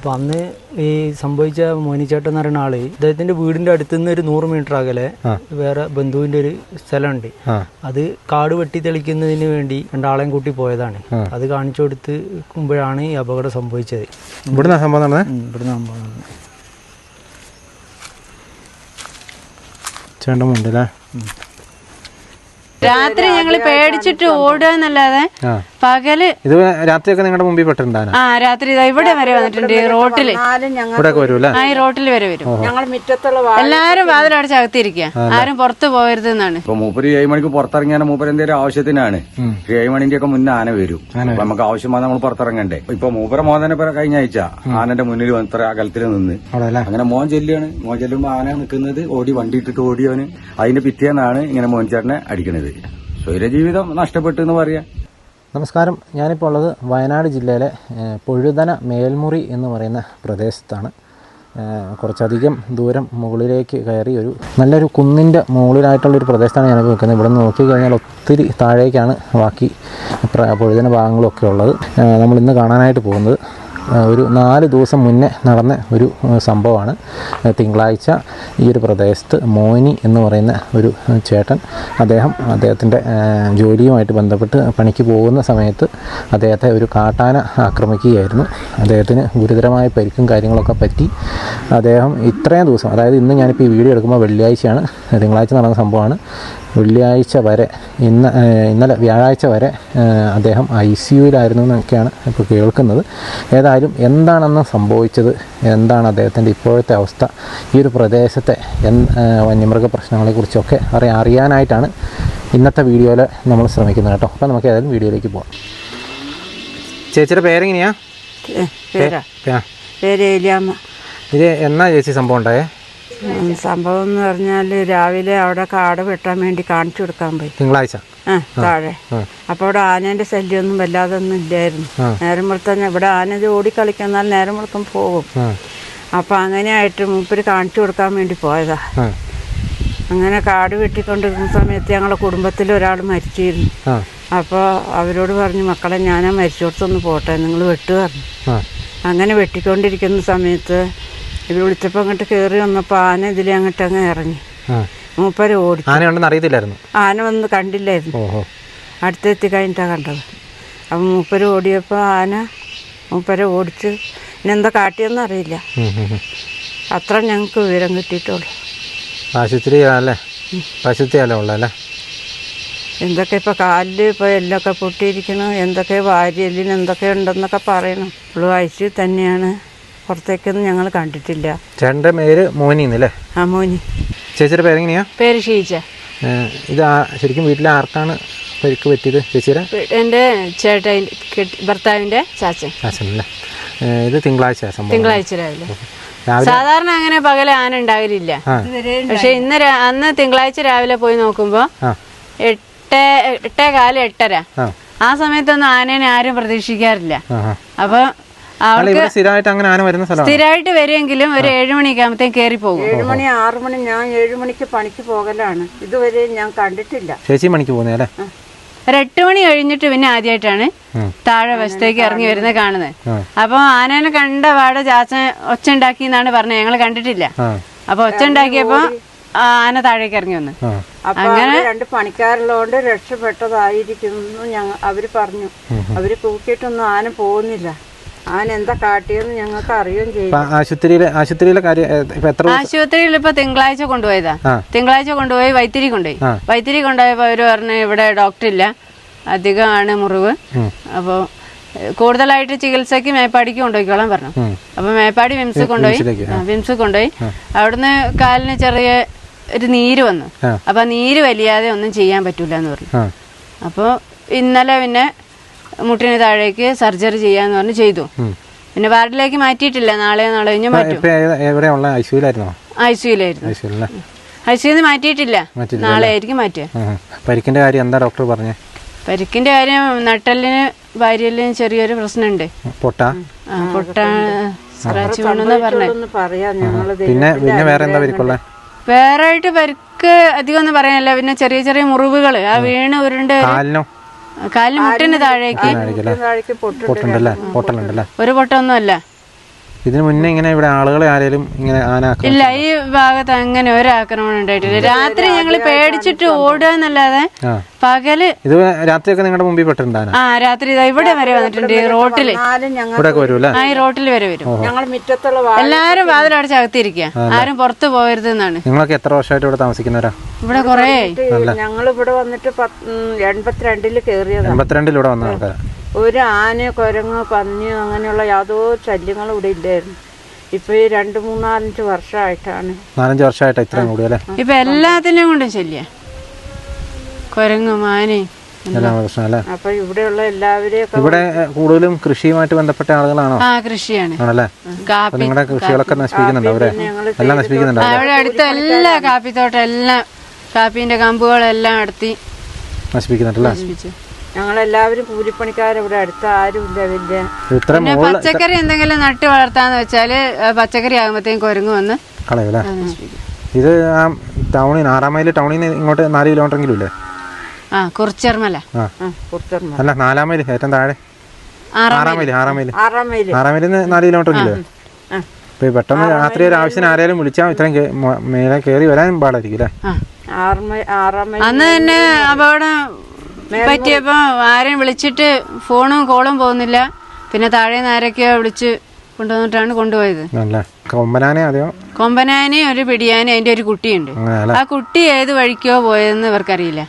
അപ്പോൾ അന്ന് ഈ സംഭവിച്ച മോനിച്ചേട്ടൻ എന്ന് പറയുന്ന ആൾ അദ്ദേഹത്തിന്റെ വീടിന്റെ അടുത്ത് നിന്ന് ഒരു നൂറ് മീറ്റർ അകലെ വേറെ ബന്ധുവിന്റെ ഒരു സ്ഥലമുണ്ട്. അത് കാട് വെട്ടി തെളിക്കുന്നതിന് വേണ്ടി രണ്ടാളെയും കൂട്ടി പോയതാണ്. അത് കാണിച്ചു കൊടുക്കുമ്പോഴാണ് ഈ അപകടം സംഭവിച്ചത്. ഇവിടുന്ന് സംഭവം ഇവിടുന്ന്. ചേട്ടൻ മുണ്ടല്ലേ രാത്രി ഞങ്ങൾ പേടിച്ചിട്ട് ഓടുക എന്നല്ലാതെ പകൽ ഇത് രാത്രിയൊക്കെ നിങ്ങളുടെ മുമ്പിൽ പെട്ടിട്ടുണ്ടാനാ ആ രാത്രി ഇതാ ഇവിടെ വരെ വന്നിട്ടുണ്ട് ഈ റോട്ടിൽ. ആ ഈ റോട്ടിൽ വരെ വരും. ഞങ്ങൾ മുറ്റത്തുള്ള വാ- എല്ലാരും വാതിലടച്ച് അകത്തിരിക്കുക ആരും പുറത്തു പോകരുത് എന്നാണ് ഇപ്പൊ മൂപ്പര് ഏഴ് മണിക്ക് പുറത്തിറങ്ങിയാൽ മൂപ്പര് എന്തെങ്കിലും ആവശ്യത്തിനാണ്. ഏഴ് മണിന്റെ ഒക്കെ മുന്നേ ആന വരും. അപ്പൊ നമുക്ക് ആവശ്യമാണ് നമ്മൾ പുറത്തിറങ്ങണ്ടേ. ഇപ്പൊ മൂപ്പര മോൻ തന്നെ കഴിഞ്ഞ ആഴ്ച. ആനന്റെ മുന്നിൽ വന്ന് ഇത്ര അകലത്തിൽ നിന്ന്. അങ്ങനെ മോൻ ചെല്ലുകയാണ് മോൻ ചെല്ലുമ്പോ ആന നിൽക്കുന്നത് ഓടി വണ്ടി ഇട്ടിട്ട് ഓടിയവന്. അതിന്റെ പിറ്റേന്നാണ് ഇങ്ങനെ മോൻ ചേട്ടനെ അടിക്കണത്. സ്വൈരജീവിതം നഷ്ടപ്പെട്ടു എന്ന് പറയാം. നമസ്കാരം. ഞാനിപ്പോൾ ഉള്ളത് വയനാട് ജില്ലയിലെ പൊഴുതന മേൽമുറി എന്ന് പറയുന്ന പ്രദേശത്താണ്. കുറച്ചധികം ദൂരം മുകളിലേക്ക് കയറി ഒരു നല്ലൊരു കുന്നിന്റെ മുകളിലായിട്ടുള്ളൊരു പ്രദേശത്താണ് ഞാനിപ്പോൾ നിൽക്കുന്നത്. ഇവിടെ നിന്ന് നോക്കിക്കഴിഞ്ഞാൽ ഒത്തിരി താഴേക്കാണ് ബാക്കി പൊഴുതന ഭാഗങ്ങളൊക്കെ ഉള്ളത്. നമ്മളിന്ന് കാണാനായിട്ട് പോകുന്നത് ഒരു നാല് ദിവസം മുന്നേ നടന്ന ഒരു സംഭവമാണ്. തിങ്കളാഴ്ച ഈ ഒരു പ്രദേശത്ത് മോനി എന്ന് പറയുന്ന ഒരു ചേട്ടൻ അദ്ദേഹം അദ്ദേഹത്തിന്റെ ജോലിയുമായിട്ട് ബന്ധപ്പെട്ട് പണിക്ക് പോകുന്ന സമയത്ത് അദ്ദേഹത്തെ ഒരു കാട്ടാന ആക്രമിക്കുകയായിരുന്നു. അദ്ദേഹത്തിന് ഗുരുതരമായ പരിക്കും കാര്യങ്ങളൊക്കെ പറ്റി. അദ്ദേഹം ഇത്രയും ദിവസം അതായത് ഇന്ന് ഞാനിപ്പോൾ ഈ വീഡിയോ എടുക്കുമ്പോൾ വെള്ളിയാഴ്ചയാണ് തിങ്കളാഴ്ച നടന്ന സംഭവമാണ്. വെള്ളിയാഴ്ച വരെ ഇന്ന് ഇന്നലെ വ്യാഴാഴ്ച വരെ അദ്ദേഹം ഐ സി യുവിലായിരുന്നു എന്നൊക്കെയാണ് ഇപ്പോൾ കേൾക്കുന്നത്. ഏതായാലും എന്താണെന്ന് സംഭവിച്ചത് എന്താണ് അദ്ദേഹത്തിന്റെ ഇപ്പോഴത്തെ അവസ്ഥ ഈ ഒരു പ്രദേശത്തെ വന്യമൃഗ പ്രശ്നങ്ങളെക്കുറിച്ചൊക്കെ അറിയാൻ അറിയാനായിട്ടാണ് ഇന്നത്തെ വീഡിയോയിൽ നമ്മൾ ശ്രമിക്കുന്നത് കേട്ടോ. അപ്പോൾ നമുക്ക് ഏതായാലും വീഡിയോയിലേക്ക് പോകാം ചേച്ചിയുടെ പേരെങ്ങനെയാ? പേരാ. പേര് ഇത് എന്നാ ചേച്ചി സംഭവം ഉണ്ടായേ? സംഭവം എന്ന് പറഞ്ഞാൽ രാവിലെ അവിടെ കാട് വെട്ടാൻ വേണ്ടി കാണിച്ചു കൊടുക്കാൻ പോയി. തിങ്കളാഴ്ച? ആ താഴെ. അപ്പോൾ അവിടെ ആനേന്റെ ശല്യമൊന്നും വല്ലാതെ ഒന്നും ഇല്ലായിരുന്നു നേരം വെളുത്താൽ ഇവിടെ ആന ഓടി കളിക്കുന്നാൽ നേരം വെളുക്കും പോകും. അപ്പൊ അങ്ങനെയായിട്ട് മൂപ്പര് കാണിച്ചു കൊടുക്കാൻ വേണ്ടി പോയതാ. അങ്ങനെ കാട് വെട്ടിക്കൊണ്ടിരുന്ന സമയത്ത് ഞങ്ങളുടെ കുടുംബത്തിൽ ഒരാൾ മരിച്ചിരുന്നു. അപ്പൊ അപ്പോൾ അവരോട് പറഞ്ഞു മക്കളെ ഞാനാ മരിച്ചോടത്തൊന്ന് പോട്ടെ നിങ്ങൾ വെട്ടു പറഞ്ഞു അങ്ങനെ വെട്ടിക്കൊണ്ടിരിക്കുന്ന സമയത്ത് ഇവർ വിളിച്ചപ്പോൾ അങ്ങോട്ട് കേറി വന്നപ്പോൾ ആന ഇതിലെ അങ്ങോട്ട് അങ്ങ് ഇറങ്ങി. മൂപ്പര് ഓടി. ആനയുണ്ടെന്ന് അറിയത്തില്ലായിരുന്നു? ആന വന്ന് കണ്ടില്ലായിരുന്നു. അടുത്തെത്തി കഴിഞ്ഞിട്ടാണ് കണ്ടത്. അപ്പം മൂപ്പര് ഓടിയപ്പോൾ ആന മൂപ്പരെ ഓടിച്ച് ഇനി എന്താ കാട്ടിയെന്ന് അറിയില്ല. അത്ര ഞങ്ങക്ക് വിവരം കിട്ടിയിട്ടുള്ളൂ. ആശുപത്രി അല്ലേ? ഉള്ളല്ലേ എന്തൊക്കെ ഇപ്പോൾ കാലിൽ ഇപ്പോൾ എല്ലൊക്കെ പൊട്ടിയിരിക്കണം എന്തൊക്കെ വാരിയല്ലിന് എന്തൊക്കെ ഉണ്ടെന്നൊക്കെ പറയണം. ഇപ്പോഴും ഐസി തന്നെയാണ്. പുറത്തേക്കൊന്നും ഞങ്ങൾ കണ്ടിട്ടില്ല. ചേട്ടന്റെ പേര് മോനി എന്നല്ലേ ആ മോനി. ചേച്ചിയുടെ പേരെങ്ങനെയാ? പേര് ഷീജ. ഇത് ശരിക്കും വീട്ടിലെ ആർക്കാണ് പരിക്ക് പറ്റിയത് ചേച്ചിയുടെ? എന്റെ ചേട്ടൻ ഭർത്താവിന്റെ ചാച്ചൻ. ഇത് തിങ്കളാഴ്ച സംഭവം. തിങ്കളാഴ്ച രാവിലെ. സാധാരണ അങ്ങനെ പകൽ ആന ഉണ്ടാകലില്ല ആ. പക്ഷെ ഇന്ന് അന്ന് തിങ്കളാഴ്ച രാവിലെ പോയി നോക്കുമ്പോ എട്ട് എട്ടേ കാൽ എട്ടര. ആ. സമയത്തൊന്നും ആനേനെ ആരും പ്രതീക്ഷിക്കാറില്ല. അപ്പൊ സ്ഥിരമായിട്ട് അങ്ങനെ ആന വരുന്ന സ്ഥിരമായിട്ട് വരുമെങ്കിലും ഒരു ഏഴുമണിയൊക്കെ ആകുമ്പത്തേക്ക് കയറി പോകും. ഏഴ് മണി ആറ് മണി ഞാൻ ഏഴ് മണിക്ക് പണിക്ക് പോകലാണ്. ഇതുവരെ ഞാൻ കണ്ടിട്ടില്ല. ചേച്ചി മണിക്ക് പോകുന്നേ അല്ലേ? ഒരു എട്ട് മണി കഴിഞ്ഞിട്ട് പിന്നെ ആദ്യമായിട്ടാണ് താഴെ വശത്തേക്ക് ഇറങ്ങി വരുന്നത് കാണുന്നത്. അപ്പൊ ആനേനെ കണ്ട പാടെ ചാച്ചൻ ഒച്ച ഉണ്ടാക്കി എന്നാണ് പറഞ്ഞത്. ഞങ്ങൾ കണ്ടിട്ടില്ല. അപ്പൊ ഒച്ച ഉണ്ടാക്കിയപ്പോ ആന താഴേക്ക് ഇറങ്ങി വന്നു. അങ്ങനെ രണ്ട് പണിക്കാരുള്ളതുകൊണ്ട് രക്ഷപ്പെട്ടതായിരിക്കും അവർ പറഞ്ഞു. അവർ കൂക്കിയിട്ടൊന്നും ആന പോകുന്നില്ല. ആന എന്താ കാട്ടിയെന്ന് ഞങ്ങൾക്ക് അറിയുകയും ചെയ്യും അപ്പൊ ആശുപത്രിയിലെ ആശുപത്രിയിലെ കാര്യം ഏഹ്, ഇപ്പൊ എത്ര ദിവസം- ആശുപത്രിയിൽ ഇപ്പൊ തിങ്കളാഴ്ച കൊണ്ടുപോയതാ. ആ. തിങ്കളാഴ്ച കൊണ്ടുപോയി വൈത്തിരി കൊണ്ടുപോയി. ആ. വൈത്തിരി കൊണ്ടുപോയപ്പോ അവർ പറഞ്ഞു ഇവിടെ ഡോക്ടർ ഇല്ല അധികമാണ് മുറിവ്. അപ്പൊ ഏഹ്, കൂടുതലായിട്ട് ചികിത്സക്ക് മേപ്പാടിക്ക് കൊണ്ടുപോയിക്കോളാൻ പറഞ്ഞു. ഉം. അപ്പൊ മേപ്പാടി വിംസ് കൊണ്ടുപോയി. വിംസിലേക്ക്, ആ, വിംസ് കൊണ്ടുപോയി. അവിടുന്ന് കാലിന് ചെറിയ ഒരു നീര് വന്നു. ആ. അപ്പൊ ആ നീര് വലിയാതെ ഒന്നും ചെയ്യാൻ പറ്റൂല എന്ന് പറഞ്ഞു. ആ. അപ്പോൾ ഇന്നലെ പിന്നെ മുട്ടിന് താഴേക്ക് സർജറി ചെയ്യാന്ന് പറഞ്ഞ് ചെയ്തു. പിന്നെ വാർഡിലേക്ക് മാറ്റിയിട്ടില്ല. നാളെ നാളെ കഴിഞ്ഞ് മാറ്റും. ഇപ്പൊ ഏത- ഉള്ള ഐസിയുലായിരുന്നോ? ഐ സിയിലായിരുന്നു ഐസിയുലല്ലേ മാറ്റിയിട്ടില്ല. നാളെ ആയിരിക്കും മാറ്റുക പരിക്കിന്റെ കാര്യം എന്താ ഡോക്ടർ പറഞ്ഞേ? പരിക്കിന്റെ കാര്യം നട്ടലിന് ഭാര്യലിന് ചെറിയൊരു പ്രശ്നമുണ്ട്. പൊട്ട? പൊട്ട സ്ക്രാച്ച് വീണെന്നാ പറഞ്ഞേ. പിന്നെ പിന്നെ വേറെ എന്താ പരിക്കുള്ള? വേറെ ആയിട്ട് പരിക്ക് അധികം ഒന്നും പറയാനില്ല. പിന്നെ ചെറിയ ചെറിയ മുറിവുകൾ. ആ വീണ് ഉരുണ്ട് കാലിനോ മുട്ടിന് താഴേക്ക്. താഴേക്ക് പൊട്ടു പൊട്ടുണ്ടല്ലേ? പൊട്ടലുണ്ടല്ലേ ഒരു പൊട്ടൊന്നുമല്ല. ഇതിന് മുന്നേ ഇങ്ങനെ ഇവിടെ ആളുകളെ ആരെങ്കിലും ഇങ്ങനെ ആന? ഇല്ല ഈ ഭാഗത്ത് അങ്ങനെ ഒരാക്രമണം ഉണ്ടായിട്ടില്ല. രാത്രി ഞങ്ങൾ പേടിച്ചിട്ട് ഓടുക എന്നല്ലാതെ പകൽ ഇത് രാത്രിയൊക്കെ നിങ്ങളുടെ മുമ്പിൽ പെട്ടിട്ടുണ്ട് ആ രാത്രി ഇതാ ഇവിടെ വരെ വന്നിട്ടുണ്ട് ഈ റോട്ടിൽ. ആ ഈ റോട്ടിൽ വരെ വരും. ഞങ്ങൾ മുറ്റത്തുള്ള വാ- എല്ലാരും വാതിലടച്ച് അകത്തിരിക്കുക ആരും പുറത്തു പോകരുത് എന്നാണ് നിങ്ങളൊക്കെ എത്ര വർഷമായിട്ട് ഇവിടെ താമസിക്കുന്നവരാ? ഇവിടെ കൊറേ ഞങ്ങൾ ഇവിടെ വന്നിട്ട് എൺപത്തിരണ്ടിൽ കേറിയത്. എൺപത്തിരണ്ടിൽ ഇവിടെ വന്ന ഒരു ആന കുരങ്ങ് പന്നി അങ്ങനെയുള്ള യാതൊരു ശല്യങ്ങളും ഇവിടെ ഇല്ലായിരുന്നു. ഇപ്പൊ ഈ രണ്ട് മൂന്നാലഞ്ച് വർഷമായിട്ടാണ്. നാലഞ്ച് വർഷമായിട്ട് ഇത്രയും കൂടി അല്ലേ? ഇപ്പൊ എല്ലാത്തിനും കൊണ്ടും ശല്യ. കുരങ്ങ് ആനയും എല്ലാം പ്രശ്നം അല്ലേ? അപ്പൊ ഇവിടെയുള്ള എല്ലാവരെയും ഇവിടെ കൂടുതലും കൃഷിയുമായിട്ട് ബന്ധപ്പെട്ട ആളുകളാണോ? ആ കൃഷിയാണ്. ആണല്ലേ? കാപ്പി നിങ്ങളുടെ കൃഷികളൊക്കെ നശിപ്പിക്കുന്നുണ്ടോ അവരെ എല്ലാം നശിപ്പിക്കുന്നുണ്ടോ അവിടെ? അടുത്ത എല്ലാ കാപ്പിത്തോട്ടം എല്ലാം കാപ്പിന്റെ കമ്പുകളെല്ലാം അടുത്തി നശിപ്പിക്കുന്നുണ്ടല്ലേ? ഞങ്ങളെല്ലാവരും കൂലിപ്പണിക്കാരിവിടെ അടുത്ത് ആരുമില്ല വലിയ. പിന്നെ പച്ചക്കറി എന്തെങ്കിലും നട്ട് വളർത്താന്ന് വെച്ചാൽ ആ പച്ചക്കറി ആകുമ്പോഴത്തേക്കും കുരങ്ങ് വന്ന് കളയൂല്ലേ? ഇത് ആ ടൗണിൽ ആറാം മൈൽ ടൗണിൽ നിന്ന് ഇങ്ങോട്ട് നാല് കിലോമീറ്റർ എങ്കിലും ഇല്ലേ? ആ കുറിച്ചർമല. അല്ല നാലാം മൈൽ ഏറ്റവും താഴെ. ആറാം മൈൽ ആറാം മൈൽ ആറാം മൈൽ. ആറാം മൈലിൽ നിന്ന് നാല് കിലോമീറ്റർ ഇല്ലേ? ആ. ഇപ്പൊ പെട്ടെന്ന് രാത്രി ഒരു ആവശ്യത്തിന് ആരെങ്കിലും വിളിച്ചാൽ ഇത്രയും മേലെ കയറി വരാൻ പാടായിരിക്കും അല്ലേ അന്ന് തന്നെ അപകടം പറ്റിയപ്പോ ആരെയും വിളിച്ചിട്ട് ഫോണും കോളും പോകുന്നില്ല. പിന്നെ താഴെ നേരൊക്കെയോ ആരൊക്കെയോ വിളിച്ച് കൊണ്ടുവന്നിട്ടാണ് കൊണ്ടുപോയത്. കൊമ്പനാനെ ഒരു പിടിയാനയും അതിന്റെ ഒരു കുട്ടിയുണ്ട്. ആ കുട്ടി ഏത് വഴിക്കോ പോയതെന്ന് ഇവർക്കറിയില്ല.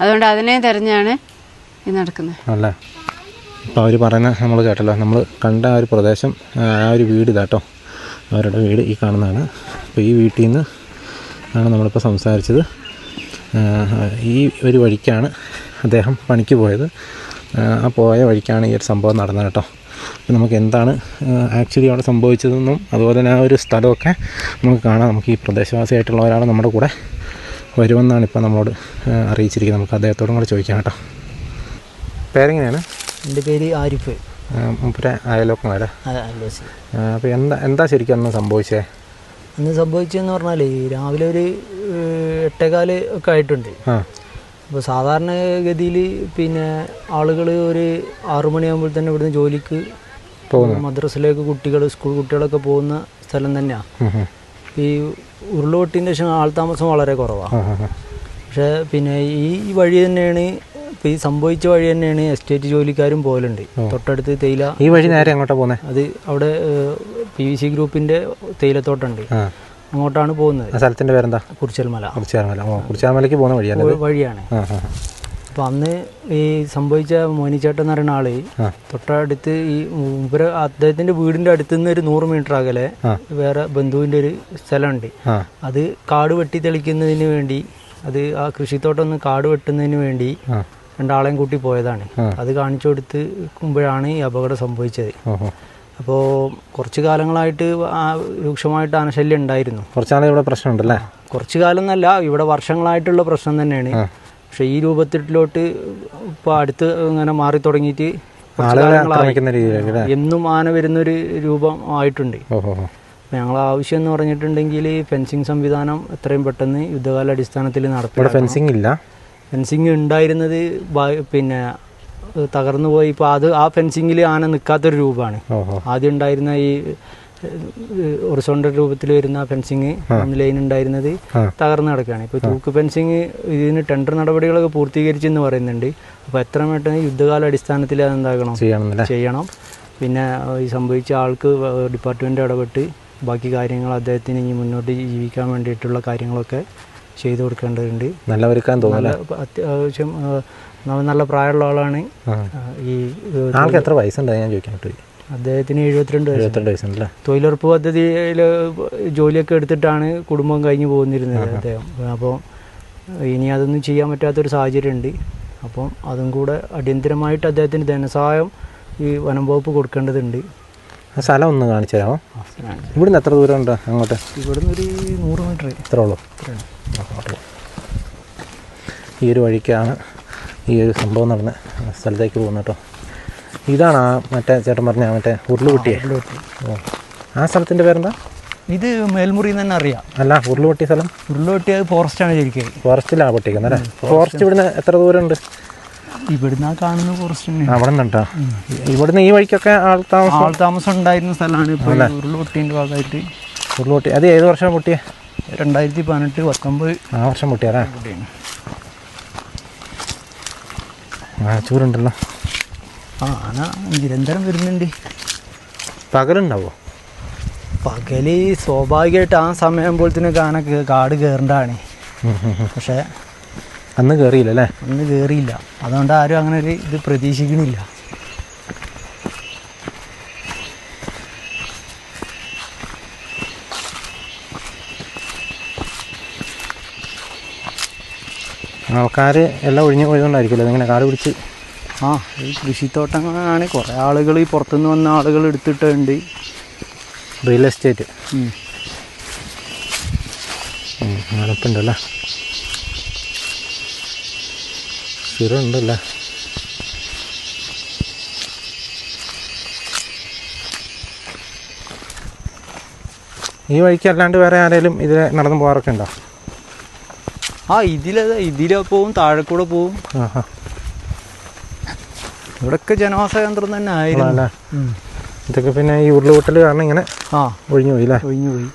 അതുകൊണ്ട് അതിനെ തെരഞ്ഞാണ് ഇത് നടക്കുന്നത്. അപ്പോൾ അവർ പറയുന്ന നമ്മൾ കേട്ടല്ലോ നമ്മൾ കണ്ട ആ ഒരു പ്രദേശം ആ ഒരു വീട് ഇതാട്ടോ അവരുടെ വീട് ഈ കാണുന്നതാണ്. അപ്പോൾ ഈ വീട്ടിൽ നിന്ന് ആണ് നമ്മളിപ്പോൾ സംസാരിച്ചത്. ഈ ഒരു വഴിക്കാണ് അദ്ദേഹം പണിക്ക് പോയത്. ആ, പോയ വഴിക്കാണ് ഈ ഒരു സംഭവം നടന്നത് കേട്ടോ. നമുക്ക് എന്താണ് ആക്ച്വലി അവിടെ സംഭവിച്ചതെന്നും അതുപോലെ തന്നെ ആ ഒരു സ്ഥലമൊക്കെ നമുക്ക് കാണാം. നമുക്ക് ഈ പ്രദേശവാസിയായിട്ടുള്ളവരാണ് നമ്മുടെ കൂടെ വരുമെന്നാണ് ഇപ്പോൾ നമ്മളോട് അറിയിച്ചിരിക്കുന്നത്. നമുക്ക് അദ്ദേഹത്തോടും കൂടെ ചോദിക്കാം കേട്ടോ. പേരെങ്ങനെയാണ്? എന്റെ പേര് ആരിഫ്. മുപ്പര അയലോക്കം വരെ അപ്പോൾ എന്താ എന്താ ശരിക്കും അന്ന് സംഭവിച്ചേ? അന്ന് സംഭവിച്ചതെന്ന് പറഞ്ഞാൽ രാവിലെ ഒരു എട്ടേകാൽ ഒക്കെ ആയിട്ടുണ്ട്. അപ്പോൾ സാധാരണഗതിയിൽ പിന്നെ ആളുകൾ ഒരു ആറു മണിയാകുമ്പോൾ തന്നെ ഇവിടുന്ന് ജോലിക്ക് മദ്രസയിലേക്ക് കുട്ടികൾ സ്കൂൾ കുട്ടികളൊക്കെ പോകുന്ന സ്ഥലം തന്നെയാണ്. ഈ ഉരുളുപൊട്ടിന്റെ ശേഷം ആൾതാമസം വളരെ കുറവാണ്. പക്ഷേ പിന്നെ ഈ വഴി തന്നെയാണ് ഇപ്പം ഈ സംഭവിച്ച വഴി തന്നെയാണ് എസ്റ്റേറ്റ് ജോലിക്കാരും പോലുണ്ട് തൊട്ടടുത്ത് തേയില ഈ വഴി നേരെ അങ്ങോട്ട് പോകുന്നത് അത് അവിടെ പി വി സി ഗ്രൂപ്പിന്റെ തേയിലത്തോട്ടമുണ്ട് ആ. അങ്ങോട്ടാണ് പോകുന്നത്. സ്ഥലത്തിന്റെ പേരെന്താ? കുറിച്ചൽമല. കുറിച്ചാർമല ഓ കുറിച്ചാർമലയ്ക്ക് പോകുന്ന വഴിയാണ് ഇത്? വഴിയാണ്. ആ ആ അപ്പം അന്ന് ഈ സംഭവിച്ച മോനിച്ചേട്ടൻ എന്ന് പറയുന്ന ആൾ തൊട്ടടുത്ത് ഈ ഇവർ അദ്ദേഹത്തിന്റെ വീടിന്റെ അടുത്ത് നിന്ന് ഒരു നൂറ് മീറ്റർ അകലെ വേറെ ബന്ധുവിന്റെ ഒരു സ്ഥലമുണ്ട്. ആ. അത് കാട് വെട്ടി തെളിക്കുന്നതിന് വേണ്ടി അത് ആ കൃഷിത്തോട്ടം ഒന്ന് കാട് വെട്ടുന്നതിന് വേണ്ടി ആ. രണ്ടാളെയും കൂട്ടി പോയതാണ്. അത് കാണിച്ചു കൊടുത്ത് കുമ്പോഴാണ് ഈ അപകടം സംഭവിച്ചത്. അപ്പോൾ കുറച്ച് കാലങ്ങളായിട്ട് രൂക്ഷമായിട്ട് ആനശല്യം ഉണ്ടായിരുന്നു. കുറച്ചാളെ ഇവിടെ പ്രശ്നമുണ്ടല്ലേ? കുറച്ച് കാലം എന്നല്ല ഇവിടെ വർഷങ്ങളായിട്ടുള്ള പ്രശ്നം തന്നെയാണ്. പക്ഷെ ഈ രൂപത്തിലോട്ട് ഇപ്പൊ അടുത്ത് ഇങ്ങനെ മാറി തുടങ്ങിയിട്ട് എന്നും ആന വരുന്നൊരു രൂപം ആയിട്ടുണ്ട്. ഞങ്ങളെ ആവശ്യം എന്ന് പറഞ്ഞിട്ടുണ്ടെങ്കിൽ ഫെൻസിങ് സംവിധാനം എത്രയും പെട്ടെന്ന് യുദ്ധകാല അടിസ്ഥാനത്തിൽ നടത്തും ഫെൻസിങ് ഇല്ല? ഫെൻസിങ് ഉണ്ടായിരുന്നത് പിന്നെ തകർന്നു പോയി ഇപ്പോൾ അത് ആ ഫെൻസിങ്ങിൽ ആന നിൽക്കാത്തൊരു രൂപമാണ്. ആദ്യം ഉണ്ടായിരുന്ന ഈ ഒറിസോണ്ടൽ രൂപത്തിൽ വരുന്ന ഫെൻസിങ് ലൈൻ ഉണ്ടായിരുന്നത്. തകർന്നു കിടക്കുകയാണ് ഇപ്പോൾ തൂക്ക് ഫെൻസിങ് ഇതിന് ടെൻഡർ നടപടികളൊക്കെ പൂർത്തീകരിച്ചെന്ന് പറയുന്നുണ്ട്. അപ്പോൾ എത്ര പെട്ടെന്ന് യുദ്ധകാല അടിസ്ഥാനത്തിൽ അത് എന്താകണം? ചെയ്യണം. പിന്നെ ഈ സംഭവിച്ച ആൾക്ക് ഡിപ്പാർട്ട്മെന്റ് ഇടപെട്ട് ബാക്കി കാര്യങ്ങൾ അദ്ദേഹത്തിന് ഇനി മുന്നോട്ട് ജീവിക്കാൻ വേണ്ടിയിട്ടുള്ള കാര്യങ്ങളൊക്കെ ചെയ്തു കൊടുക്കേണ്ടതുണ്ട്. നല്ല ഒരുക്കാൻ തോന്നുന്നു അത്യാവശ്യം നല്ല പ്രായമുള്ള ആളാണ്. ഈ ആൾക്ക് എത്ര വയസ്സുണ്ടായി? ഞാൻ ചോദിക്കാൻ പറ്റും അദ്ദേഹത്തിന് എഴുപത്തിരണ്ട് വയസ്സുണ്ട് എഴുപത്തിരണ്ട് വയസ്സുണ്ടല്ലേ? തൊഴിലുറപ്പ് പദ്ധതിയിൽ ജോലിയൊക്കെ എടുത്തിട്ടാണ് കുടുംബം കഴിഞ്ഞു പോകുന്നിരുന്നത് അദ്ദേഹം. അപ്പോൾ ഇനി അതൊന്നും ചെയ്യാൻ പറ്റാത്തൊരു സാഹചര്യമുണ്ട്. അപ്പം അതും കൂടെ അടിയന്തരമായിട്ട് അദ്ദേഹത്തിന് ധനസഹായം ഈ വനം വകുപ്പ് കൊടുക്കേണ്ടതുണ്ട്. സ്ഥലം ഒന്ന് കാണിച്ചു തരാമോ? ഇവിടുന്ന് എത്ര ദൂരം ഉണ്ട് അങ്ങോട്ട്? ഇവിടുന്ന് ഒരു നൂറ് മീറ്റർ ഇത്രേ ഉള്ളൂ. ഈ ഒരു വഴിക്കാണ് ഈ ഒരു സംഭവം നടന്ന സ്ഥലത്തേക്ക് പോകുന്നത് കേട്ടോ. ഇതാണ് ആ മറ്റേ ചേട്ടൻ പറഞ്ഞ മറ്റേ ഉരുളുപൊട്ടിയെ? ഓ. ആ സ്ഥലത്തിന്റെ പേരെന്താ? ഇത് മേൽമുറി തന്നെ അറിയാം. അല്ല ഉരുളുപൊട്ടിയ സ്ഥലം? ഉരുളുപൊട്ടിയത് അത് ഫോറസ്റ്റാണ് ശരിക്കും. ഫോറസ്റ്റിലാണ് പൊട്ടിക്കുന്നത് അല്ലേ? ഫോറസ്റ്റ് ഇവിടുന്ന് എത്ര ദൂരം ഉണ്ട് ഇവിടുന്ന് കാണുന്ന ഫോറസ്റ്റ് അവിടെ നിന്നുണ്ടോ ഇവിടുന്ന് ഈ വഴിക്കൊക്കെ ആൾ താമസം ആൾ താമസം ഉണ്ടായിരുന്ന സ്ഥലമാണ് ഇപ്പോൾ ഉരുൾപൊട്ടിന്റെ ഭാഗമായിട്ട്. ഉരുളുപൊട്ടി. അത് ഏത് വർഷം പൊട്ടിയേ? രണ്ടായിരത്തി പതിനെട്ട് പത്തൊമ്പത് ആ വർഷം പൊട്ടിയാലേ ആ ആന നിരന്തരം വരുന്നുണ്ട്. പകലുണ്ടാവോ? പകൽ സ്വാഭാവികമായിട്ട് ആ സമയമാകുമ്പോഴത്തേനൊക്കെ ആന കാട് കയറേണ്ടതാണ്. പക്ഷേ അന്ന് കയറിയില്ല അല്ലേ അന്ന് കയറിയില്ല. അതുകൊണ്ട് ആരും അങ്ങനെ ഒരു ഇത് പ്രതീക്ഷിക്കണില്ല. ആൾക്കാർ എല്ലാം ഒഴിഞ്ഞു പോയതുകൊണ്ടായിരിക്കുമല്ലോ ഇങ്ങനെ കാട് പിടിച്ച്. ആ ഈ കൃഷിത്തോട്ടങ്ങളാണ്. കുറേ ആളുകൾ ഈ പുറത്തുനിന്ന് വന്ന ആളുകൾ എടുത്തിട്ടുണ്ട്. റിയൽ എസ്റ്റേറ്റ് ഉം. നടപ്പുണ്ടല്ലേ സ്ഥിരം ഉണ്ടല്ലേ? ഈ വഴിക്ക് അല്ലാണ്ട് വേറെ ആരെങ്കിലും ഇതിൽ നടന്നു പോകാറൊക്കെ ഉണ്ടോ? ആ ഇതിലെ ഇതിലെ പോവും താഴെ കൂടെ പോവും. ഇവിടൊക്കെ ജനവാസ കേന്ദ്രം തന്നെ ആയിരുന്നു. ഇതൊക്കെ പിന്നെ ഈ ഉരുളുപൊട്ടൽ കാരണം ഇങ്ങനെ ആ. ഒഴിഞ്ഞു പോയി അല്ലേ ഒഴിഞ്ഞു പോയി.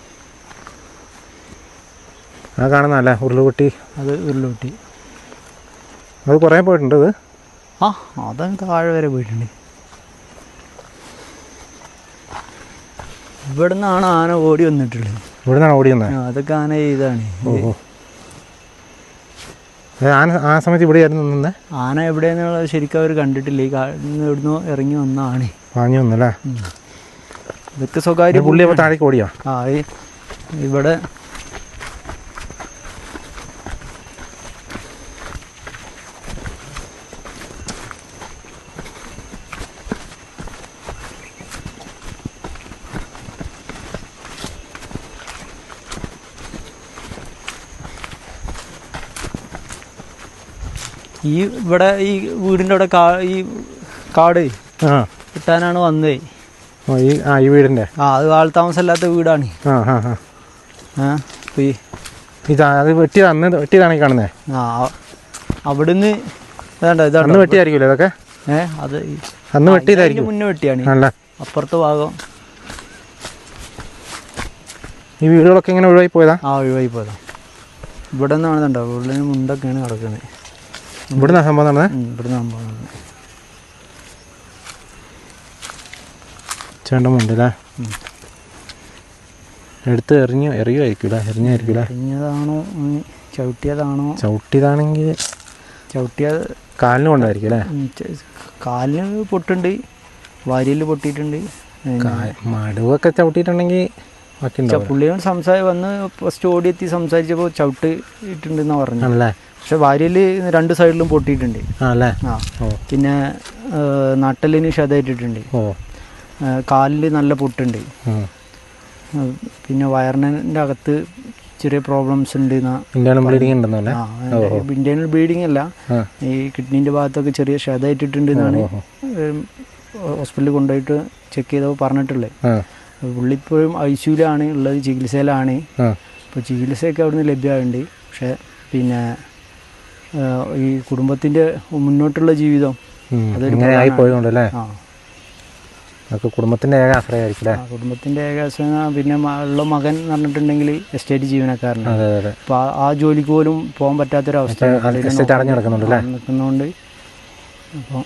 ആ കാണുന്ന അല്ലേ ഉരുളുപൊട്ടി അത് ഉരുളോട്ടി അത് കുറേ പോയിട്ടുണ്ട് അത്? ആ അതങ്ങ് താഴെ വരെ പോയിട്ടുണ്ട്. ഇവിടുന്നാണ് ആന ഓടി വന്നിട്ടുള്ളത്. ഇവിടുന്നാണ് ഓടി വന്നത് അതൊക്കെ ആന ഇതാണ് ആന ആ സമയത്ത് ഇവിടെയായിരുന്നു നിന്ന്? ആന എവിടെയെന്നുള്ളത് ശരിക്കും അവർ കണ്ടിട്ടില്ല. ഈ കാടിന്ന് ഇന്ന് എവിടുന്നോ ഇറങ്ങി വന്നതാണ്. വാങ്ങി വന്നല്ലേ? ഇതൊക്കെ സ്വകാര്യ പുള്ളി അപ്പോൾ താഴേക്ക് ഓടിയോ? ആ ഇവിടെ ഈ ഇവിടെ ഈ വീടിന്റെ അവിടെ കാ ഈ കാട് ആ. കിട്ടാനാണ് വന്നേ. ഓ, ഈ ആ ഈ വീടിന്റെ? ആ അത് ആൾ താമസമില്ലാത്ത വീടാണ്. ആ ആ ആ. ആ അപ്പോൾ ഈ ഇതാ അത് വെട്ടിയത് അന്ന് വെട്ടിയതാണ് ഈ കാണുന്നത് ആ അവിടുന്ന് ഇതാണ്ടോ അന്ന് ഇതാണ്ടോ വെട്ടിയായിരിക്കുമല്ലോ ഇതൊക്കെ ഏ അത് ഈ- അന്ന് ആ, വെട്ടിയതായിരിക്കും. ഇതിന്റെ മുന്നേ വെട്ടിയാണ്. അല്ല അപ്പുറത്തെ ഭാഗം. ഈ വീടുകളൊക്കെ ഇങ്ങനെ ഒഴിവായി പോയതാ? ആ ഒഴിവായി പോയതാ. ഇവിടെ നിന്നാണ് ഇതുണ്ടോ ഇവിടെ മുണ്ടൊക്കെയാണ് കിടക്കുന്നത് ഇവിടുന്ന് സംഭവം നടന്നേ? ഇവിടുന്ന് സംഭവം. ചേണ്ടമുണ്ട് അല്ലേ? ഉം. എടുത്ത് എറിഞ്ഞു എറിയുമായിരിക്കൂല എറിഞ്ഞായിരിക്കൂല? എറിഞ്ഞതാണോ? ചവിട്ടിയതാണോ? ചവിട്ടിയതാണെങ്കിൽ ചവിട്ടിയത് കാലിന് കൊണ്ടായിരിക്കും അല്ലേ? കാലിന് പൊട്ടുണ്ട്. വാരിയിൽ പൊട്ടിയിട്ടുണ്ട്. മടുവൊക്കെ ചവിട്ടിയിട്ടുണ്ടെങ്കിൽ പുള്ളിയോട് സംസാരിച്ച് വന്ന് ഫസ്റ്റ് ഓടിയെത്തി സംസാരിച്ചപ്പോൾ ചവിട്ട് പറഞ്ഞു ആണല്ലേ? പക്ഷെ വാരിയിൽ രണ്ട് സൈഡിലും പൊട്ടിയിട്ടുണ്ട്. ആ. പിന്നെ നട്ടലിന് ക്ഷതയിട്ടിട്ടുണ്ട് കാലിൽ കാലിൽ നല്ല പൊട്ടുണ്ട്. പിന്നെ വയറിന്റെ അകത്ത് ചെറിയ പ്രോബ്ലംസ് ഉണ്ട് ഉണ്ടെന്നല്ലേ? ആ ഇന്ത്യയിൽ ബ്ലീഡിംഗ് അല്ല. ഈ കിഡ്നിന്റെ ഭാഗത്തൊക്കെ ചെറിയ ക്ഷതയിട്ടിട്ടുണ്ട് എന്നാണ് ഹോസ്പിറ്റലിൽ കൊണ്ടുപോയിട്ട് ചെക്ക് ചെയ്തപ്പോൾ പറഞ്ഞിട്ടുള്ളത് പുള്ളി ഇപ്പോഴും ഐ സിയുലാണ് ഉള്ളത് ചികിത്സയിലാണ്. ഇപ്പോൾ ചികിത്സയൊക്കെ അവിടുന്ന് ലഭ്യമായിട്ടുണ്ട്. പക്ഷേ പിന്നെ ഈ കുടുംബത്തിന്റെ മുന്നോട്ടുള്ള ജീവിതം അതൊരു ഇങ്ങനെ ആയി പോയതുകൊണ്ടല്ലേ അതൊക്കെ കുടുംബത്തിന്റെ ഏക ആശ്രയമായിരിക്കും അല്ലേ? ആ കുടുംബത്തിന്റെ ഏകാശം പിന്നെ ഉള്ള മകൻ എന്ന് പറഞ്ഞിട്ടുണ്ടെങ്കിൽ എസ്റ്റേറ്റ് ജീവനക്കാരനാണ്. അതെ അതെ. അപ്പോൾ ആ- ജോലിക്ക് പോലും പോകാൻ പറ്റാത്തൊരവസ്ഥ എസ്റ്റേറ്റ് അടഞ്ഞു കിടക്കുന്നുണ്ട് അല്ലേ? നിൽക്കുന്നതുകൊണ്ട് അപ്പോൾ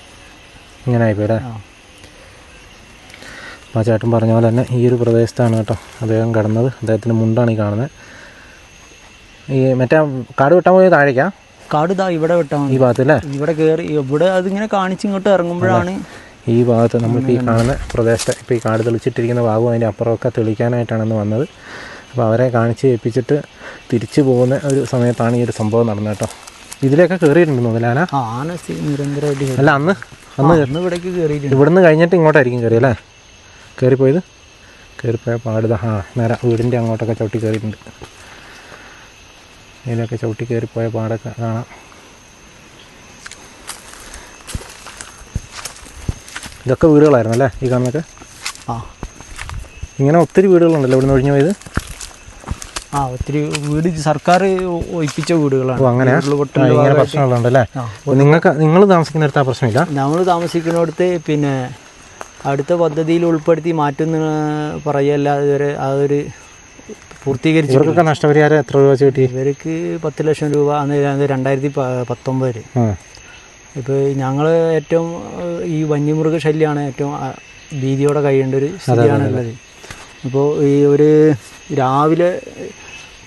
ഇങ്ങനെ ആയിപ്പോയി അല്ലേ ആ അപ്പോൾ ചേട്ടൻ പറഞ്ഞ പോലെ തന്നെ ഈ ഒരു പ്രദേശത്താണ് കേട്ടോ അദ്ദേഹം കിടന്നത്. അദ്ദേഹത്തിന്റെ മുണ്ടാണ് ഈ കാണുന്നത്. ഈ മറ്റേ കാട് വെട്ടാൻ പോയി താഴേക്കാ? കാട് ഇതാ ഇവിടെ വിട്ടാൽ ഈ ഭാഗത്ത് അല്ലേ ഇവിടെ കേറി ഇവിടെ അതിങ്ങനെ കാണിച്ച് ഇങ്ങോട്ട് ഇറങ്ങുമ്പോഴാണ് ഈ ഭാഗത്ത് നമ്മളിപ്പോൾ ഈ കാണുന്ന പ്രദേശത്തെ ഇപ്പോൾ ഈ കാട് തെളിച്ചിട്ടിരിക്കുന്ന ഭാഗവും അതിന്റെ അപ്പുറമൊക്കെ തെളിക്കാനായിട്ടാണ് ഇന്ന് വന്നത്. അപ്പോൾ അവരെ കാണിച്ച് ഏൽപ്പിച്ചിട്ട് തിരിച്ചു പോകുന്ന ഒരു സമയത്താണ് ഈ ഒരു സംഭവം നടന്നത് കേട്ടോ. ഇതിലേക്ക് കയറിയിട്ടുണ്ടെന്ന് തോന്നില്ല ആ ആന നിരന്തരമായിട്ട് അല്ല അന്ന് ആ, അന്ന് ഇവിടേക്ക് കയറിയിട്ടുണ്ട് ഇവിടുന്ന് കഴിഞ്ഞിട്ട് ഇങ്ങോട്ടായിരിക്കും കയറി അല്ലേ? കയറിപ്പോയത് കയറിപ്പോയ പാടുത ആ നേരെ വീടിന്റെ അങ്ങോട്ടൊക്കെ ചവിട്ടി കയറിയിട്ടുണ്ട് ഇതിലൊക്കെ ചവിട്ടി കയറിപ്പോയ പാടൊക്കെ കാണാം. ഇതൊക്കെ വീടുകളായിരുന്നു അല്ലേ ഈ കാണുന്നൊക്കെ ആ. ഇങ്ങനെ ഒത്തിരി വീടുകളുണ്ടല്ലോ ഇവിടുന്ന് ഒഴിഞ്ഞു പോയത്? ആ ഒത്തിരി വീട് സർക്കാർ ഒഴിപ്പിച്ച വീടുകളാണ്. അങ്ങനെ? ഇങ്ങനെ പ്രശ്നങ്ങളുണ്ടല്ലേ? നിങ്ങൾക്ക് നിങ്ങൾ താമസിക്കുന്നിടത്ത് ആ പ്രശ്നമില്ല? നമ്മൾ താമസിക്കുന്നിടത്ത് പിന്നെ അടുത്ത പദ്ധതിയിൽ ഉൾപ്പെടുത്തി മാറ്റുന്ന പറയല്ല ഇതുവരെ അതൊരു പൂർത്തീകരിച്ചു ഇവർക്കൊക്കെ നഷ്ടപരിഹാരം എത്ര രൂപ വെച്ച് കിട്ടി? ഇവർക്ക് പത്ത് ലക്ഷം രൂപ അന്ന് രണ്ടായിരത്തി പത്തൊമ്പതിൽ ഇപ്പോൾ ഞങ്ങൾ ഏറ്റവും ഈ വന്യമൃഗ ശല്യമാണ് ഏറ്റവും ഭീതിയോടെ കഴിയേണ്ട ഒരു സ്ഥിതിയാണുള്ളത്. ഇപ്പോൾ ഈ ഒരു രാവിലെ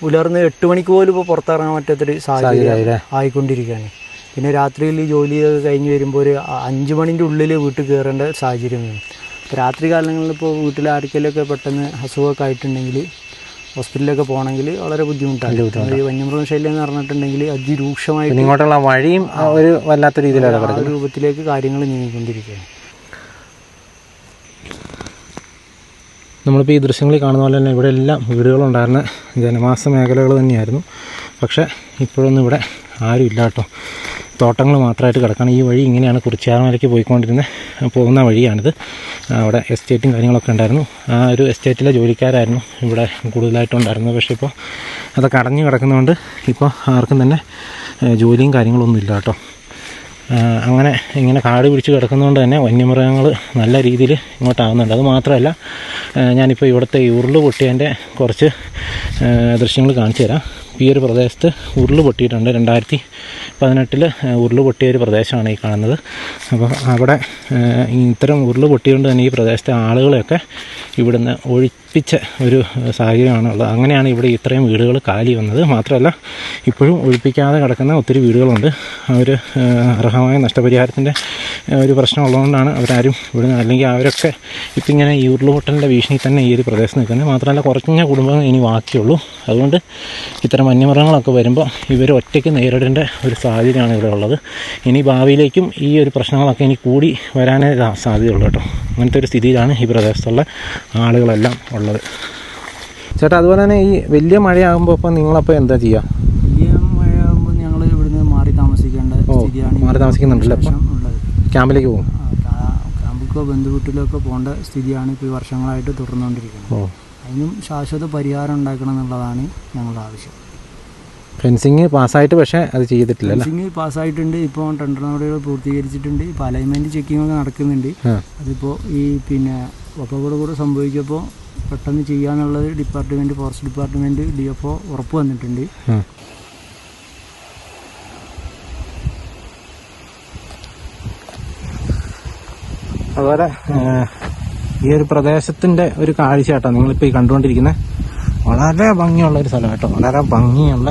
പുലർന്ന് എട്ട് മണിക്ക് പോലും ഇപ്പോൾ പുറത്തിറങ്ങാൻ പറ്റാത്തൊരു സാഹചര്യം ആയിക്കൊണ്ടിരിക്കുകയാണ്. പിന്നെ രാത്രിയിൽ ജോലിയൊക്കെ കഴിഞ്ഞ് വരുമ്പോൾ ഒരു അഞ്ച് മണിന്റെ ഉള്ളിൽ വീട്ടിൽ കയറേണ്ട സാഹചര്യം രാത്രി കാലങ്ങളിൽ ഇപ്പോൾ വീട്ടിൽ ആർക്കെങ്കിലുമൊക്കെ പെട്ടെന്ന് അസുഖമൊക്കെ ആയിട്ടുണ്ടെങ്കിൽ ഹോസ്പിറ്റലിലൊക്കെ പോകണമെങ്കിൽ വളരെ ബുദ്ധിമുട്ടാണ്. ഈ വന്യമൃഗ ശല്യം എന്ന് പറഞ്ഞിട്ടുണ്ടെങ്കിൽ അതിരൂക്ഷമായിട്ട് ഇങ്ങോട്ടുള്ള വഴിയും ഒരു വല്ലാത്ത രീതിയിലാണ് ആ രൂപത്തിലേക്ക് കാര്യങ്ങൾ നീങ്ങിക്കൊണ്ടിരിക്കുകയാണ്. നമ്മളിപ്പോൾ ഈ ദൃശ്യങ്ങളിൽ കാണുന്ന പോലെ തന്നെ ഇവിടെ എല്ലാം വീടുകളുണ്ടായിരുന്ന ജനവാസ മേഖലകൾ തന്നെയായിരുന്നു. പക്ഷേ ഇപ്പോഴൊന്നും ഇവിടെ ആരും ഇല്ല കേട്ടോ. തോട്ടങ്ങൾ മാത്രമായിട്ട് കിടക്കുകയാണ്. ഈ വഴി ഇങ്ങനെയാണ് കുറിച്ചാർമലയ്ക്ക് പോയിക്കൊണ്ടിരുന്ന പോകുന്ന വഴിയാണിത്. അവിടെ എസ്റ്റേറ്റും കാര്യങ്ങളൊക്കെ ഉണ്ടായിരുന്നു. ആ ഒരു എസ്റ്റേറ്റിലെ ജോലിക്കാരായിരുന്നു ഇവിടെ കൂടുതലായിട്ടും ഉണ്ടായിരുന്നത്. പക്ഷേ ഇപ്പോൾ അതൊക്കെ അടഞ്ഞു കിടക്കുന്നതുകൊണ്ട് ഇപ്പോൾ ആർക്കും തന്നെ ജോലിയും കാര്യങ്ങളൊന്നും ഇല്ല കേട്ടോ. അങ്ങനെ ഇങ്ങനെ കാട് പിടിച്ച് കിടക്കുന്നതുകൊണ്ട് തന്നെ വന്യമൃഗങ്ങൾ നല്ല രീതിയിൽ ഇങ്ങോട്ടാവുന്നുണ്ട്. അത് മാത്രമല്ല ഞാനിപ്പോൾ ഇവിടുത്തെ ഉരുൾ പൊട്ടിയതിന്റെ കുറച്ച് ദൃശ്യങ്ങൾ കാണിച്ചു തരാം. ഈ ഒരു പ്രദേശത്ത് ഉരുൾ പൊട്ടിയിട്ടുണ്ട്. രണ്ടായിരത്തി പതിനെട്ടിൽ ഉരുൾ പൊട്ടിയ ഒരു പ്രദേശമാണ് ഈ കാണുന്നത്. അപ്പോൾ അവിടെ ഇത്തരം ഉരുൾ പൊട്ടിയതുകൊണ്ട് തന്നെ ഈ പ്രദേശത്തെ ആളുകളെയൊക്കെ ഇവിടുന്ന് ഒഴിപ്പിച്ച ഒരു സാഹചര്യമാണ് ഉള്ളത് അങ്ങനെയാണ് ഇവിടെ ഇത്രയും വീടുകൾ കാലി വന്നത്. മാത്രമല്ല ഇപ്പോഴും ഒഴിപ്പിക്കാതെ കിടക്കുന്ന ഒത്തിരി വീടുകളുണ്ട്. അവർ അർഹമായ നഷ്ടപരിഹാരത്തിന്റെ ഒരു പ്രശ്നം ഉള്ളതുകൊണ്ടാണ് അവരാരും ഇവിടുന്ന് അല്ലെങ്കിൽ അവരൊക്കെ ഇപ്പം ഇങ്ങനെ ഈ ഉരുളുപൊട്ടലിന്റെ ഭീഷണി തന്നെ ഈ ഒരു പ്രദേശത്ത് നിൽക്കുന്നത്. മാത്രമല്ല കുറഞ്ഞ കുടുംബങ്ങൾ ഇനി ബാക്കിയുള്ളൂ. അതുകൊണ്ട് ഇത്തരം വന്യമൃഗങ്ങളൊക്കെ വരുമ്പോൾ ഇവർ ഒറ്റയ്ക്ക് നേരിടേണ്ട ഒരു സാഹചര്യമാണ് ഇവിടെ ഉള്ളത്. ഇനി ഭാവിയിലേക്കും ഈ ഒരു പ്രശ്നങ്ങളൊക്കെ ഇനി കൂടി വരാനേ സാധ്യതയുള്ളൂ കേട്ടോ. അങ്ങനത്തെ ഒരു സ്ഥിതിയിലാണ് ഈ പ്രദേശത്തുള്ള ആളുകളെല്ലാം ഉള്ളത്. ചേട്ടാ അതുപോലെ തന്നെ ഈ വലിയ മഴയാകുമ്പോൾ ഇപ്പം നിങ്ങളപ്പോൾ എന്താ ചെയ്യുക വലിയ മഴയാകുമ്പോൾ ഞങ്ങൾ ഇവിടുന്ന് മാറി താമസിക്കേണ്ട സ്ഥിതിയാണ് മാറി താമസിക്കുന്നുണ്ടല്ലോ ക്യാമ്പിലേക്ക് പോകും? ക്യാമ്പിലേക്കോ ബന്ധുവീട്ടിലൊക്കെ പോകേണ്ട സ്ഥിതിയാണ് ഇപ്പോൾ ഈ വർഷങ്ങളായിട്ട് തുടർന്നുകൊണ്ടിരിക്കുന്നത്. അതിനും ശാശ്വത പരിഹാരം ഉണ്ടാക്കണം എന്നുള്ളതാണ് ഞങ്ങളുടെ ആവശ്യം. ഫെൻസിങ് പാസ്സായിട്ട് പക്ഷേ അത് ചെയ്തിട്ടില്ല ഫെൻസിങ് പാസ്സായിട്ടുണ്ട് ഇപ്പോൾ ടെൻഡർ നടപടികൾ പൂർത്തീകരിച്ചിട്ടുണ്ട്. ഇപ്പോൾ അലൈൻമെന്റ് ചെക്കിംഗ് ഒക്കെ നടക്കുന്നുണ്ട്. അതിപ്പോൾ ഈ പിന്നെ ഒപ്പകൂടെ കൂടെ സംഭവിച്ചപ്പോൾ പെട്ടെന്ന് ചെയ്യാന്നുള്ളത് department forest department D F O ഉറപ്പ് വന്നിട്ടുണ്ട്. അതുപോലെ ഈ ഒരു പ്രദേശത്തിന്റെ ഒരു കാഴ്ച കേട്ടോ നിങ്ങളിപ്പോൾ ഈ കണ്ടുകൊണ്ടിരിക്കുന്നത്. വളരെ ഭംഗിയുള്ള ഒരു സ്ഥലം കേട്ടോ. വളരെ ഭംഗിയുള്ള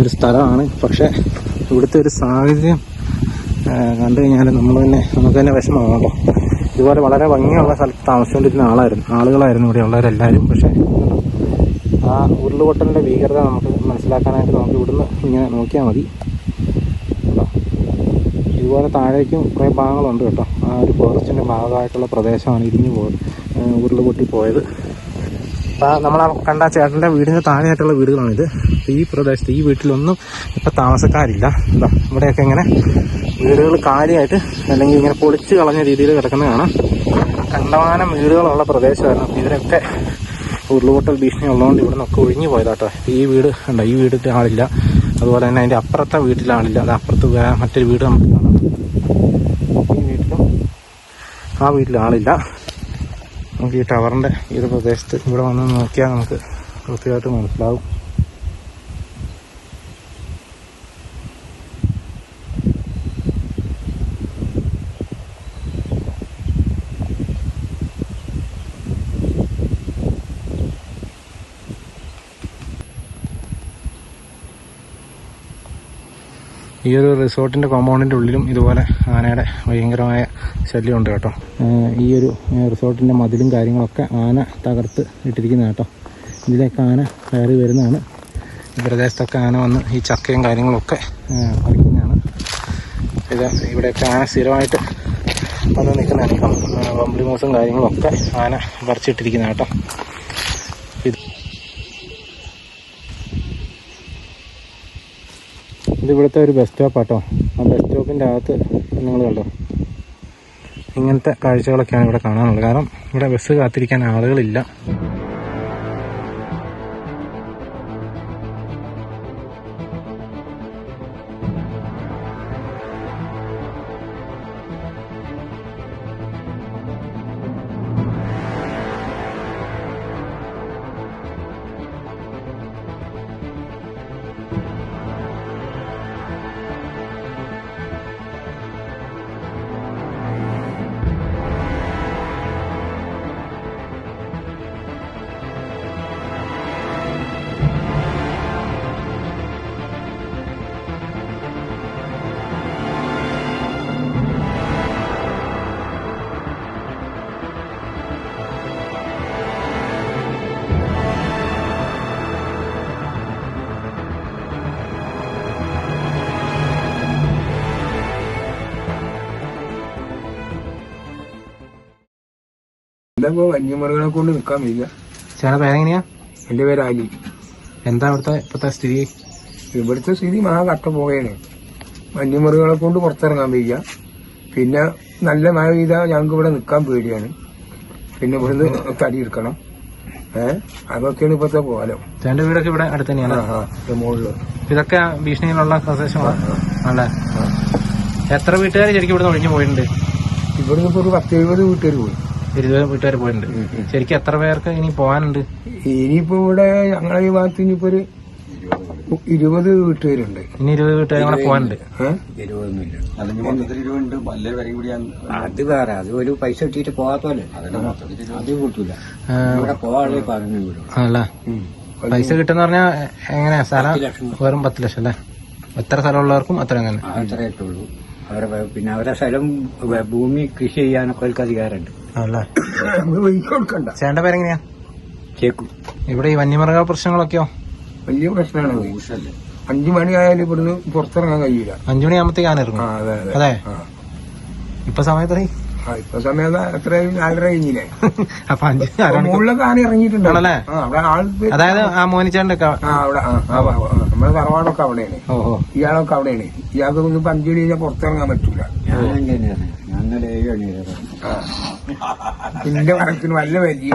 ഒരു സ്ഥലമാണ്. പക്ഷേ ഇവിടുത്തെ ഒരു സാഹചര്യം കണ്ടു കഴിഞ്ഞാൽ നമ്മൾ തന്നെ നമുക്ക് തന്നെ വിഷമമാണല്ലോ ഇതുപോലെ വളരെ ഭംഗിയുള്ള സ്ഥലത്ത് താമസിച്ചുകൊണ്ടിരുന്ന ആളായിരുന്നു ആളുകളായിരുന്നു ഇവിടെ ഉള്ളവരെല്ലാവരും. പക്ഷേ ആ ഉരുളുപൊട്ടലിന്റെ ഭീകരത നമുക്ക് മനസ്സിലാക്കാനായിട്ട് നമുക്ക് ഇവിടുന്ന് ഇങ്ങനെ നോക്കിയാൽ മതി. ഇതുപോലെ താഴേക്കും കുറേ ഭാഗങ്ങളുണ്ട് കേട്ടോ. ആ ഒരു ഫോറസ്റ്റിന്റെ ഭാഗമായിട്ടുള്ള പ്രദേശമാണ് ഇരിഞ്ഞു പോയത് ഉരുളുപൊട്ടി പോയത്. അപ്പോൾ നമ്മൾ കണ്ട ചേട്ടന്റെ വീടിന് താഴെയായിട്ടുള്ള വീടുകളാണിത്. ഈ പ്രദേശത്ത് ഈ വീട്ടിലൊന്നും ഇപ്പം താമസക്കാരില്ല. എന്താ ഇവിടെയൊക്കെ ഇങ്ങനെ വീടുകൾ കാലിയായിട്ട് അല്ലെങ്കിൽ ഇങ്ങനെ പൊളിച്ച് കളഞ്ഞ രീതിയിൽ കിടക്കുന്ന കാണാം. കണ്ടമാനം വീടുകളുള്ള പ്രദേശമായിരുന്നു. ഇവരൊക്കെ ഉരുളുപൊട്ടൽ ഭീഷണി ഉള്ളതുകൊണ്ട് ഇവിടെ നിന്നൊക്കെ ഒഴിഞ്ഞു പോയതാട്ടോ. ഈ വീട് കണ്ടോ ഈ വീട്ടിൽ ആളില്ല. അതുപോലെ തന്നെ അതിന്റെ അപ്പുറത്തെ വീട്ടിലാളില്ല അത് അപ്പുറത്ത് മറ്റൊരു വീട് നമുക്ക് കാണാം. ഈ വീട്ടിലും ആ വീട്ടിൽ ആളില്ല. നമുക്ക് ഈ ടവറിന്റെ ഈ ഒരു പ്രദേശത്ത് ഇവിടെ വന്ന് നോക്കിയാൽ നമുക്ക് കൃത്യമായിട്ട് മനസ്സിലാവും. ഈ ഒരു റിസോർട്ടിന്റെ കോമ്പൗണ്ടിന്റെ ഉള്ളിലും ഇതുപോലെ ആനയുടെ ഭയങ്കരമായ ശല്യമുണ്ട് കേട്ടോ. ഈ ഒരു റിസോർട്ടിന്റെ മതിലും കാര്യങ്ങളൊക്കെ ആന തകർത്ത് ഇട്ടിരിക്കുന്ന കേട്ടോ. ഇതിലേക്ക് ആന കയറി വരുന്നതാണ്. ഈ പ്രദേശത്തൊക്കെ ആന വന്ന് ഈ ചക്കയും കാര്യങ്ങളൊക്കെ പറിക്കുന്നതാണ്. ഇത് ഇവിടെയൊക്കെ ആന സ്ഥിരമായിട്ട് വന്ന് നിൽക്കുന്നതാണ്. ഇപ്പം വമ്പിളി കാര്യങ്ങളൊക്കെ ആന പറിച്ചിട്ടിരിക്കുന്ന കേട്ടോ. ഇത് ഇത് ഇവിടുത്തെ ഒരു ബസ് സ്റ്റോപ്പാട്ടോ ആ ബസ് സ്റ്റോപ്പിന്റെ അകത്ത് നിങ്ങൾ കണ്ടോ? ഇങ്ങനത്തെ കാഴ്ചകളൊക്കെയാണ് ഇവിടെ കാണാനുള്ളത്. കാരണം ഇവിടെ ബസ് കാത്തിരിക്കാൻ ആളുകളില്ല. ഇപ്പോ വന്യമൃഗങ്ങളെ കൊണ്ട് നിൽക്കാൻ വയ്യ. ചേട്ടാ പേരെങ്ങനെയാ എന്റെ പേര് ആലി എന്താ ഇവിടുത്തെ ഇപ്പോഴത്തെ സ്ഥിതി? ഇവിടുത്തെ സ്ഥിതി മഹാ കട്ട പോവുകയാണ് വന്യമൃഗങ്ങളെ കൊണ്ട് പുറത്തിറങ്ങാൻ വയ്യ. പിന്നെ നല്ല മഴ പെയ്താൽ ഞങ്ങൾക്ക് ഇവിടെ നിൽക്കാൻ പേടിയാണ്. പിന്നെ ഇവിടുന്ന് തടി എടുക്കണം. ഏഹ് അതൊക്കെയാണ് ഇപ്പത്തെ പോകാലോ എന്റെ വീടൊക്കെ ഇവിടെ അടുത്ത് തന്നെയാണ്? മുകളിൽ ഇതൊക്കെ ഭീഷണിയിലുള്ള പ്രദേശമാണ് അല്ലേ എത്ര വീട്ടുകാർ ശരിക്കും ഇവിടെ ഒഴിഞ്ഞു പോയിട്ടുണ്ട്? ഇവിടുന്ന് ഇപ്പൊ ഒരു പത്ത് എഴുപത് വീട്ടുകാർ പോയി. ഇരുപത് വീട്ടുകാർ പോയിട്ടുണ്ട്. ശരിക്കും എത്ര പേർക്ക് ഇനി പോകാനുണ്ട്? ഇനിയിപ്പോ ഇവിടെ ഞങ്ങളെ ഈ ഭാഗത്ത് ഇനിയിപ്പോ ഒരു ഇരുപത് വീട്ടുകാരുണ്ട്. ഇനി ഇരുപത് വീട്ടുകാർ ഞങ്ങളെ പോകാനുണ്ട്. അത് വേറെ. അത് ഒരു പൈസ ഇട്ടിട്ട് പോകാത്തോലെ അത് കൂട്ടൂല. ആ, ഇവിടെ പോകാനുള്ള പറഞ്ഞു വിടും പൈസ കിട്ടുന്ന പറഞ്ഞാ എങ്ങനെയാ? സ്ഥലം വെറും പത്ത് ലക്ഷം അല്ലേ? എത്ര സ്ഥലമുള്ളവർക്കും അത്ര അങ്ങനെ അത്രേ ഉള്ളൂ അവരെ പിന്നെ അവരെ സ്ഥലം ഭൂമി കൃഷി ചെയ്യാനൊക്കെ അവർക്ക് അധികാരമുണ്ട്. കൊടുക്കണ്ട. ചേട്ടന്റെ പേരെങ്ങനെയാ? കേക്കും. ഇവിടെ ഈ വന്യമൃഗ പ്രശ്നങ്ങളൊക്കെയോ? വലിയ പ്രശ്നമാണ് അഞ്ചു മണി മണിയായാലും ഇവിടുന്ന് പുറത്തിറങ്ങാൻ കഴിയില്ല. അഞ്ചു മണിയാകുമ്പത്തേക്ക് ആന ഇറങ്ങും. അതെ. ഇപ്പൊ സമയത്ത് ഇപ്പൊ സമയത്ത് എത്ര നാലര കഴിഞ്ഞില്ലേ? അപ്പൊ അഞ്ച് മുകളിലൊക്കെ ആന ഇറങ്ങിയിട്ടുണ്ട്. ആണല്ലേ? ആ അവിടെ ആൾ അതായത് ആ മോനിച്ചാണ്ടൊക്കെ നമ്മളെ തറവാടൊക്കെ അവിടെയാണ്. ഇയാളൊക്കെ അവിടെയാണ്. ഇയാൾക്ക് ഒന്ന് ഇപ്പൊ അഞ്ചു മണി കഴിഞ്ഞാൽ പുറത്തിറങ്ങാൻ പറ്റൂല. ഞാൻ എങ്ങനെയാണ്? ഞാൻ ഏഴ് മണി എന്റെ മനസ്സിന് വല്ല വലിയ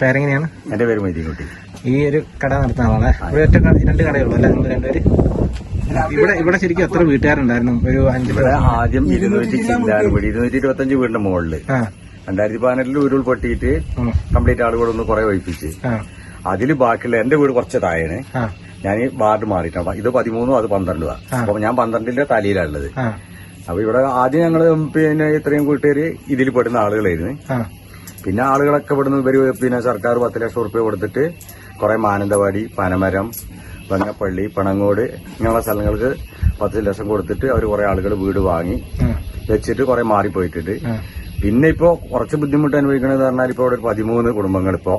പേരെങ്ങനെയാണ്? എന്റെ പേര് മൈദീൻകുട്ടി ഈ ഒരു കട നടത്തുന്ന ആളാണ്. ഇവിടെ ഒറ്റ രണ്ട് കടയുള്ളൂ അല്ലെ? നിങ്ങൾ രണ്ടുപേര് ഇവിടെ ഇവിടെ ശരിക്കും എത്ര വീട്ടുകാരുണ്ടായിരുന്നു? ഒരു അഞ്ച് ആദ്യം ഇരുന്നൂറ്റി വീട് ഇരുന്നൂറ്റി ഇരുപത്തി അഞ്ച് വീടിന്റെ മുകളിൽ. രണ്ടായിരത്തി പതിനെട്ടിൽ ഉരുൾ പൊട്ടിയിട്ട് കംപ്ലീറ്റ് കംപ്ലീറ്റ് ആളുകളൊന്ന് കുറെ ഒഴിപ്പിച്ച്. അതിൽ ബാക്കിയുള്ള എന്റെ വീട് കുറച്ച് താഴെയാണ്. ഞാൻ ഈ വാർഡ് മാറിയിട്ടാണ്. ഇത് പതിമൂന്നും അത് പന്ത്രണ്ടുവാ. അപ്പൊ ഞാൻ പന്ത്രണ്ടിന്റെ തലയിലാണുള്ളത് അപ്പൊ ഇവിടെ ആദ്യം ഞങ്ങൾ പിന്നെ ഇത്രയും കൂട്ടുകാര് ഇതിൽ പെടുന്ന ആളുകളായിരുന്നു. പിന്നെ ആളുകളൊക്കെ പെടുന്ന ഇവർ പിന്നെ സർക്കാർ പത്ത് ലക്ഷം റുപ്യ കൊടുത്തിട്ട് കുറെ മാനന്തവാടി പനമരം വെങ്ങപ്പള്ളി പണങ്ങോട് ഇങ്ങനെയുള്ള സ്ഥലങ്ങൾക്ക് പത്ത് ലക്ഷം കൊടുത്തിട്ട് അവർ കുറെ ആളുകൾ വീട് വാങ്ങി വെച്ചിട്ട് കുറെ മാറിപ്പോയിട്ടുണ്ട്. പിന്നെ ഇപ്പോ കുറച്ച് ബുദ്ധിമുട്ട് അനുഭവിക്കണമെന്ന് പറഞ്ഞാൽ ഇപ്പൊ അവിടെ ഒരു പതിമൂന്ന് കുടുംബങ്ങൾ ഇപ്പോ